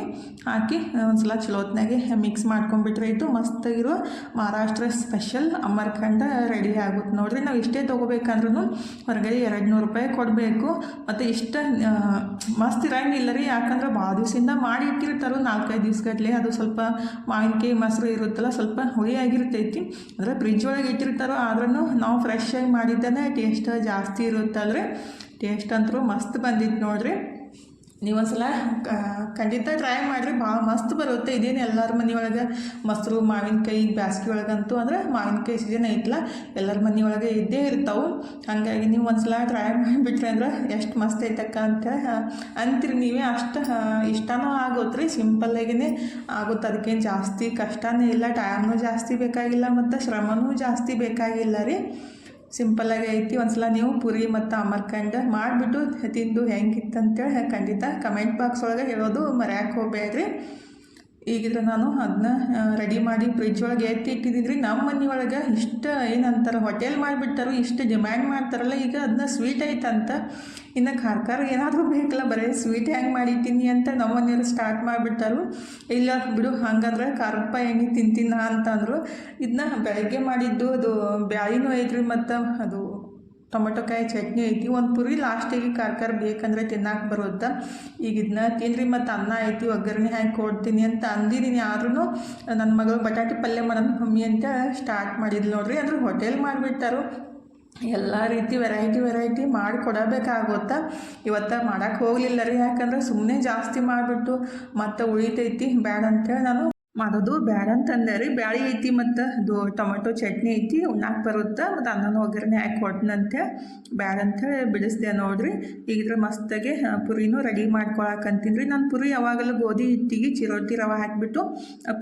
ಹಾಕಿ ಒಂದು ಸಲ ಚಲೋ ಹೊತ್ನಾಗೆ ಮಿಕ್ಸ್ ಮಾಡ್ಕೊಂಡ್ಬಿಟ್ರಾಯ್ತು. ಮಸ್ತಾಗಿರೋ ಮಹಾರಾಷ್ಟ್ರ ಸ್ಪೆಷಲ್ ಅಮರ್ಖಂಡ ರೆಡಿ ಆಗುತ್ತೆ ನೋಡಿರಿ. ನಾವು ಇಷ್ಟೇ ತೊಗೋಬೇಕಂದ್ರೂ ಹೊರಗಡೆ ಎರಡು ನೂರು ರೂಪಾಯಿ ಕೊಡಬೇಕು. ಮತ್ತು ಇಷ್ಟ ಮಸ್ತ್ ಇರಂಗಿಲ್ಲ ರೀ. ಯಾಕಂದ್ರೆ ಭಾಳ ದಿವಸದಿಂದ ಮಾಡಿ ಇಟ್ಟಿರ್ತಾರೆ ನಾಲ್ಕೈದು ದಿವ್ಸಗಟ್ಲೆ ಅದು ಸ್ವಲ್ಪ ಮಾವಿನಕಾಯಿ ಮೊಸರು ಇರುತ್ತಲ್ಲ, ಸ್ವಲ್ಪ ಹುಳಿ ಆಗಿರ್ತೈತಿ. ಅಂದರೆ ಫ್ರಿಜ್ ಒಳಗೆ ಇಟ್ಟಿರ್ತಾರೋ ಆದ್ರೂ ನಾವು ಫ್ರೆಶ್ ಆಗಿ ಮಾಡಿದ್ದಾನೆ ಟೇಸ್ಟ್ ಜಾಸ್ತಿ ಇರುತ್ತಲ್ರಿ. ಟೇಸ್ಟ್ ಅಂತೂ ಮಸ್ತ್ ಬಂದಿತ್ತು ನೋಡ್ರಿ. ನೀವೊಂದ್ಸಲ ಖಂಡಿತ ಟ್ರೈ ಮಾಡಿರಿ. ಭಾಳ ಮಸ್ತ್ ಬರುತ್ತೆ ಇದೇನು ಎಲ್ಲರ ಮನೆಯೊಳಗೆ. ಮೊಸರು, ಮಾವಿನಕಾಯಿ ಬ್ಯಾಸ್ಗೆ ಒಳಗಂತೂ ಅಂದ್ರೆ ಮಾವಿನಕಾಯಿ ಸೀಸನ್ ಐತಲ್ಲ ಎಲ್ಲರ ಮನೆಯೊಳಗೆ ಇದ್ದೇ ಇರ್ತಾವೆ. ಹಾಗಾಗಿ ನೀವು ಒಂದ್ಸಲ ಟ್ರೈ ಮಾಡಿಬಿಟ್ರೆ ಅಂದ್ರೆ ಎಷ್ಟು ಮಸ್ತ್ ಐತಕ್ಕ ಅಂತ ಅಂತೀರಿ ನೀವೇ. ಅಷ್ಟು ಇಷ್ಟನೂ ಆಗುತ್ತೆ ರೀ ಸಿಂಪಲ್ಲಾಗಿನೇ ಆಗುತ್ತೆ. ಅದಕ್ಕೇನು ಜಾಸ್ತಿ ಕಷ್ಟನೇ ಇಲ್ಲ. ಟೈಮ್ನೂ ಜಾಸ್ತಿ ಬೇಕಾಗಿಲ್ಲ ಮತ್ತು ಶ್ರಮನೂ ಜಾಸ್ತಿ ಬೇಕಾಗಿಲ್ಲ ರೀ. ಸಿಂಪಲ್ಲಾಗಿ ಐತಿ. ಒಂದ್ಸಲ ನೀವು ಪುರಿ ಮತ್ತು ಅಮರ್ಕಂಡ ಮಾಡಿಬಿಟ್ಟು ತಿಂದು ಹೆಂಗಿತ್ತಂತೇಳಿ ಖಂಡಿತ ಕಮೆಂಟ್ ಬಾಕ್ಸ್ ಒಳಗೆ ಹೇಳೋದು ಮರ್ಯಾಕೆ ಹೋಗಬೇಡ್ರಿ. ಈಗಿದ್ರೆ ನಾನು ಅದನ್ನ ರೆಡಿ ಮಾಡಿ ಫ್ರಿಜ್ ಒಳಗೆ ಎತ್ತಿ ಇಟ್ಟಿದ್ದೀನಿ ರೀ ನಮ್ಮ ಮನೆ ಒಳಗೆ ಇಷ್ಟು ಏನಂತಾರೆ ಹೋಟೆಲ್ ಮಾಡಿಬಿಟ್ಟಾರು ಇಷ್ಟು ಡಿಮ್ಯಾಂಡ್ ಮಾಡ್ತಾರಲ್ಲ, ಈಗ ಅದನ್ನ ಸ್ವೀಟ್ ಐತಂತ ಇನ್ನು ಖಾರ ಏನಾದರೂ ಬೇಕಲ್ಲ, ಬರೀ ಸ್ವೀಟ್ ಹೆಂಗೆ ಮಾಡಿಟ್ಟಿನಿ ಅಂತ ನಮ್ಮ ಮನೆಯವರು ಸ್ಟಾರ್ಟ್ ಮಾಡಿಬಿಟ್ಟಾರು. ಇಲ್ಲ ಬಿಡು, ಹಂಗಂದ್ರೆ ಖಾರಪ್ಪ ಎಣ್ಣೆ ತಿಂತೀನ ಅಂತಂದರು. ಇದನ್ನ ಬೆಳಗ್ಗೆ ಮಾಡಿದ್ದು ಅದು ಬ್ಯಾಳಿನೂ ಐತ್ರಿ ಮತ್ತು ಅದು ಟೊಮೆಟೊಕಾಯಿ ಚಟ್ನಿ ಐತಿ. ಒಂದು ಪುರಿ ಲಾಸ್ಟಿಗೆ ಖಾರ ಖಾರ ಬೇಕಂದ್ರೆ ತಿನ್ನಕ್ಕೆ ಬರುತ್ತೆ? ಈಗ ಇದನ್ನ ತಿನ್ನಿರಿ ಮತ್ತು ಅನ್ನ ಐತಿ, ಒಗ್ಗರಣೆ ಹಾಕಿ ಕೊಡ್ತೀನಿ ಅಂತ ಅಂದಿದ್ದೀನಿ ಆದ್ರೂ ನನ್ನ ಮಗಳು ಬಟಾಟೆ ಪಲ್ಯ ಮಾಡೋದು ಮಮ್ಮಿ ಅಂತ ಸ್ಟಾರ್ಟ್ ಮಾಡಿದ್ಲು ನೋಡ್ರಿ. ಅಂದ್ರೆ ಹೋಟೆಲ್ ಮಾಡಿಬಿಟ್ಟರು. ಎಲ್ಲ ರೀತಿ ವೆರೈಟಿ ವೆರೈಟಿ ಮಾಡಿ ಕೊಡಬೇಕಾಗುತ್ತಾ? ಇವತ್ತು ಮಾಡೋಕ್ಕೆ ಹೋಗಲಿಲ್ಲ ರೀ. ಯಾಕಂದ್ರೆ ಸುಮ್ಮನೆ ಜಾಸ್ತಿ ಮಾಡಿಬಿಟ್ಟು ಮತ್ತೆ ಉಳಿತೈತಿ, ಬ್ಯಾಡ ಅಂತೇಳಿ ನಾನು ಮಾಡೋದು ಬ್ಯಾಡ ಅಂತಂದೆ ಬ್ಯಾಳಿ ಐತಿ ಮತ್ತು ಅದು ಟೊಮೆಟೊ ಚಟ್ನಿ ಐತಿ, ಉಣ್ಣಾಕ್ ಬರುತ್ತೆ? ಮತ್ತು ಅನ್ನನ ಒಗ್ಗರಣೆ ಹಾಕಿ ಕೊಟ್ಟನಂತೆ ಬ್ಯಾಡ ಅಂತೇಳಿ ಬಿಡಿಸ್ದೆ ನೋಡ್ರಿ. ಈಗಿದ್ರೆ ಮಸ್ತಾಗೆ ಪುರಿನೂ ರೆಡಿ ಮಾಡ್ಕೊಳಕಂತೀನಿ ರೀ. ನಾನು ಪುರಿ ಯಾವಾಗಲೂ ಗೋಧಿ ಹಿಟ್ಟಿಗೆ ಚಿರೋಟಿ ರವೆ ಹಾಕಿಬಿಟ್ಟು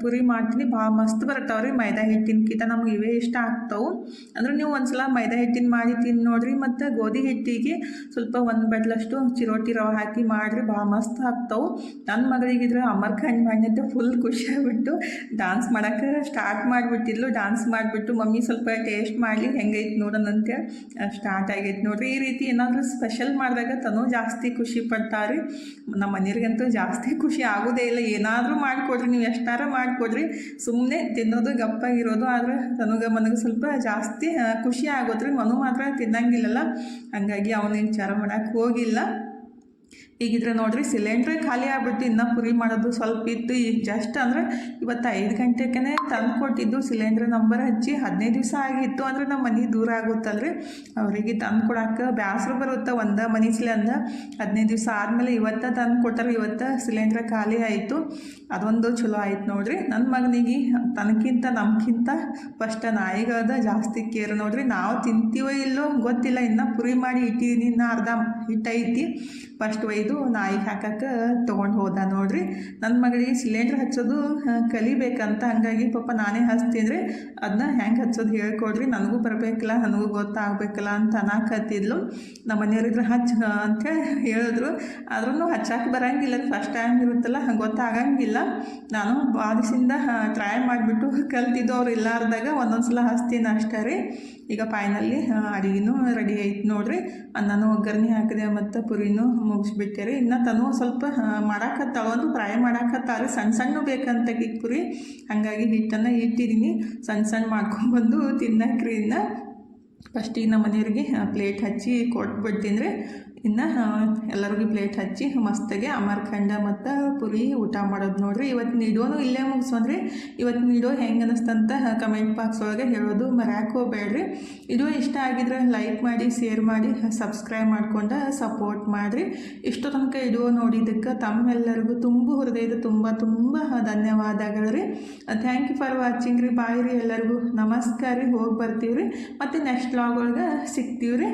ಪುರಿ ಮಾಡ್ತೀನಿ. ಭಾಳ ಮಸ್ತ್ ಬರ್ತಾವೆ ರೀ ಮೈದಾ ಹಿಟ್ಟಿನಕಿಂತ ನಮ್ಗೆ ಇವೇ ಇಷ್ಟ ಆಗ್ತಾವೆ. ಅಂದ್ರೆ ನೀವು ಒಂದ್ಸಲ ಮೈದಾ ಹಿಟ್ಟಿನ ಮಾಡಿ ತಿಂದು ನೋಡ್ರಿ. ಮತ್ತು ಗೋಧಿ ಹಿಟ್ಟಿಗೆ ಸ್ವಲ್ಪ ಒಂದು ಬಟ್ಲಷ್ಟು ಚಿರೋಟಿ ರವೆ ಹಾಕಿ ಮಾಡಿರಿ. ಭಾಳ ಮಸ್ತ್ ಆಗ್ತಾವೆ. ನನ್ನ ಮಗಳಿಗಿದ್ರೆ ಅಮರ್ಖಂಡ್ ಮಾಡಿದ್ದೆ ಫುಲ್ ಖುಷಿ ಡಾನ್ಸ್ ಮಾಡೋಕ್ಕೆ ಸ್ಟಾರ್ಟ್ ಮಾಡಿಬಿಟ್ಟಿದ್ಲು. ಡಾನ್ಸ್ ಮಾಡಿಬಿಟ್ಟು, ಮಮ್ಮಿ ಸ್ವಲ್ಪ ಟೇಸ್ಟ್ ಮಾಡಲಿ, ಹೆಂಗೈತೆ ನೋಡೋಣಂತೆ ಸ್ಟಾರ್ಟ್ ಆಗೈತೆ ನೋಡ್ರಿ. ಈ ರೀತಿ ಏನಾದರೂ ಸ್ಪೆಷಲ್ ಮಾಡಿದಾಗ ತನೂ ಜಾಸ್ತಿ ಖುಷಿ ಪಡ್ತಾರೆ. ನಮ್ಮ ಮನೆಯವ್ರಿಗಂತೂ ಜಾಸ್ತಿ ಖುಷಿ ಆಗೋದೇ ಇಲ್ಲ. ಏನಾದರೂ ಮಾಡಿಕೊಡ್ರಿ, ನೀವು ಎಷ್ಟಾರ ಮಾಡಿಕೊಡ್ರಿ. ಸುಮ್ಮನೆ ತಿನ್ನೋದು ಗಪ್ಪಾಗಿರೋದು ಆದರೆ ತನಗೆ ಮನಗೆ ಸ್ವಲ್ಪ ಜಾಸ್ತಿ ಖುಷಿ ಆಗೋದ್ರಿ ಮನು ಮಾತ್ರ ತಿನ್ನಂಗಿಲ್ಲಲ್ಲ. ಹಾಗಾಗಿ ಅವನೇನು ವಿಚಾರ ಮಾಡೋಕ್ಕೆ ಹೋಗಿಲ್ಲ. ಈಗಿದ್ರೆ ನೋಡಿರಿ ಸಿಲಿಂಡ್ರೇ ಖಾಲಿ ಆಗ್ಬಿಟ್ಟು ಇನ್ನೂ ಪುರಿ ಮಾಡೋದು ಸ್ವಲ್ಪ ಇತ್ತು. ಈಗ ಜಸ್ಟ್ ಅಂದ್ರೆ ಇವತ್ತು ಐದು ಗಂಟೆಗೆ ತಂದು ಕೊಟ್ಟಿದ್ದು. ಸಿಲಿಂಡ್ರ್ ನಂಬರ್ ಹಚ್ಚಿ ಹದಿನೈದು ದಿವಸ ಆಗಿತ್ತು ಅಂದ್ರೆ ನಮ್ಮ ಮನೆ ದೂರ ಆಗುತ್ತಲ್ರಿ. ಅವರಿಗೆ ತಂದು ಕೊಡಕ್ಕೆ ಬ್ಯಾಸರು ಬರುತ್ತೆ, ಒಂದ ಮನೆ ಅಂದ ಹದಿನೈದು ದಿವಸ ಆದಮೇಲೆ ಇವತ್ತು ತಂದು ಕೊಟ್ಟಾರೆ, ಇವತ್ತು ಸಿಲಿಂಡ್ರ್ ಖಾಲಿ ಆಯಿತು. ಅದೊಂದು ಚಲೋ ಆಯ್ತು ನೋಡ್ರಿ. ನನ್ನ ಮಗನಿಗೆ ತನಕ್ಕಿಂತ ನಮ್ಗಿಂತ ಫಸ್ಟ್ ನಾಯಿಗದ ಜಾಸ್ತಿ ಕೇರ್ ನೋಡ್ರಿ. ನಾವು ತಿಂತೀವೋ ಇಲ್ಲೋ ಗೊತ್ತಿಲ್ಲ, ಇನ್ನು ಪುರಿ ಮಾಡಿ ಇಟ್ಟಿದ್ದೀನಿ ಇನ್ನು ಅರ್ಧ ಹಿಟ್ಟೈತಿ ಫಸ್ಟ್ ಒಯ್ದು ನಾಯಿಗೆ ಹಾಕಕ್ಕೆ ತೊಗೊಂಡು ಹೋದ ನೋಡ್ರಿ. ನನ್ನ ಮಗಳಿಗೆ ಸಿಲಿಂಡ್ರ್ ಹಚ್ಚೋದು ಕಲಿಬೇಕಂತ ಹಂಗಾಗಿ ಪಾಪ ನಾನೇ ಹಚ್ತಿದ್ರೆ ಅದನ್ನ ಹೆಂಗೆ ಹಚ್ಚೋದು ಹೇಳ್ಕೊಡ್ರಿ. ನನಗೂ ಬರಬೇಕಲ್ಲ, ನನಗೂ ಗೊತ್ತಾಗಬೇಕಲ್ಲ ಅಂತ ಅನ್ನಕತ್ತಿದ್ಲು ನಮ್ಮ ಮನೆಯವ್ರಿದ್ರೆ ಹಚ್ಚ ಅಂತೇಳಿ ಹೇಳಿದ್ರು. ಆದ್ರೂ ಹಚ್ಚಕ್ಕೆ ಬರಂಗಿಲ್ಲ ಫಸ್ಟ್ ಟೈಮ್ ಇರುತ್ತಲ್ಲ ಗೊತ್ತಾಗಂಗಿಲ್ಲ. ನಾನು ಬಾದಿಸಿಂದ ಟ್ರೈ ಮಾಡಿಬಿಟ್ಟು ಕಲ್ತಿದ್ದು ಅವ್ರು ಇಲ್ಲಾರ್ದಾಗ ಒಂದೊಂದು ಸಲ ಹಚ್ತೀನಿ ಅಷ್ಟೇ ರೀ. ಈಗ ಫೈನಲ್ಲಿ ಅಡುಗೆನೂ ರೆಡಿ ಆಯ್ತು ನೋಡ್ರಿ. ಅನ್ನನೂ ಒಗ್ಗರಣೆ ಹಾಕಿದೆ ಮತ್ತು ಪುರಿನೂ ಮುಗಿಸ್ಬಿಟ್ಟೆ ರೀ ಇನ್ನು ತನು ಸ್ವಲ್ಪ ಮಾಡಾಕತ್ತಾವ ಒಂದು ಫ್ರೈ ಮಾಡಾಕತ್ತಾರ ಸಣ್ಣ ಸಣ್ಣ ಬೇಕಂತ ಈಗ ಪುರಿ. ಹಾಗಾಗಿ ಹಿಟ್ಟನ್ನು ಇಟ್ಟಿದ್ದೀನಿ ಸಣ್ಣ ಸಣ್ಣ ಮಾಡ್ಕೊಂಡ್ಬಂದು ತಿನ್ನಕ್ರಿ ಇನ್ನು. ಫಸ್ಟಿಗೆ ನಮ್ಮ ಮನೆಯವ್ರಿಗೆ ಪ್ಲೇಟ್ ಹಚ್ಚಿ ಕೊಟ್ಬಿಡ್ತೀನಿ ರೀ. ಇನ್ನು ಎಲ್ಲರಿಗೂ ಪ್ಲೇಟ್ ಹಚ್ಚಿ ಮಸ್ತಾಗೆ ಅಮರ್ಖಂಡ ಮತ್ತು ಪುರಿ ಊಟ ಮಾಡೋದು ನೋಡ್ರಿ. ಇವತ್ತು ನೀಡೋನು ಇಲ್ಲೇ ಮುಗಿಸೋನ್ರಿ ಇವತ್ತು ನೀಡೋ ಹೆಂಗೆ ಅನ್ನಿಸ್ತಂತ ಕಮೆಂಟ್ ಬಾಕ್ಸ್ ಒಳಗೆ ಹೇಳೋದು ಮರ್ಯಾಕೆ ಹೋಗ್ಬೇಡ್ರಿ ಇದು ಇಷ್ಟ ಆಗಿದ್ರೆ ಲೈಕ್ ಮಾಡಿ ಶೇರ್ ಮಾಡಿ ಸಬ್ಸ್ಕ್ರೈಬ್ ಮಾಡ್ಕೊಂಡು ಸಪೋರ್ಟ್ ಮಾಡಿರಿ. ಇಷ್ಟು ತನಕ ಇಡೋ ನೋಡಿದ್ದಕ್ಕೆ ತಮ್ಮೆಲ್ಲರಿಗೂ ತುಂಬ ಹೃದಯದ ತುಂಬ ತುಂಬ ಧನ್ಯವಾದಗಳು ರೀ ಥ್ಯಾಂಕ್ ಯು ಫಾರ್ ವಾಚಿಂಗ್ ರೀ. ಬಾಯ್ ರೀ ಎಲ್ಲರಿಗೂ. ನಮಸ್ಕಾರ ರೀ. ಹೋಗಿ ಬರ್ತೀವಿ ರೀ ಮತ್ತು ನೆಕ್ಸ್ಟ್ ಲಾಗ್ ಒಳಗೆ ಸಿಗ್ತೀವಿ ರೀ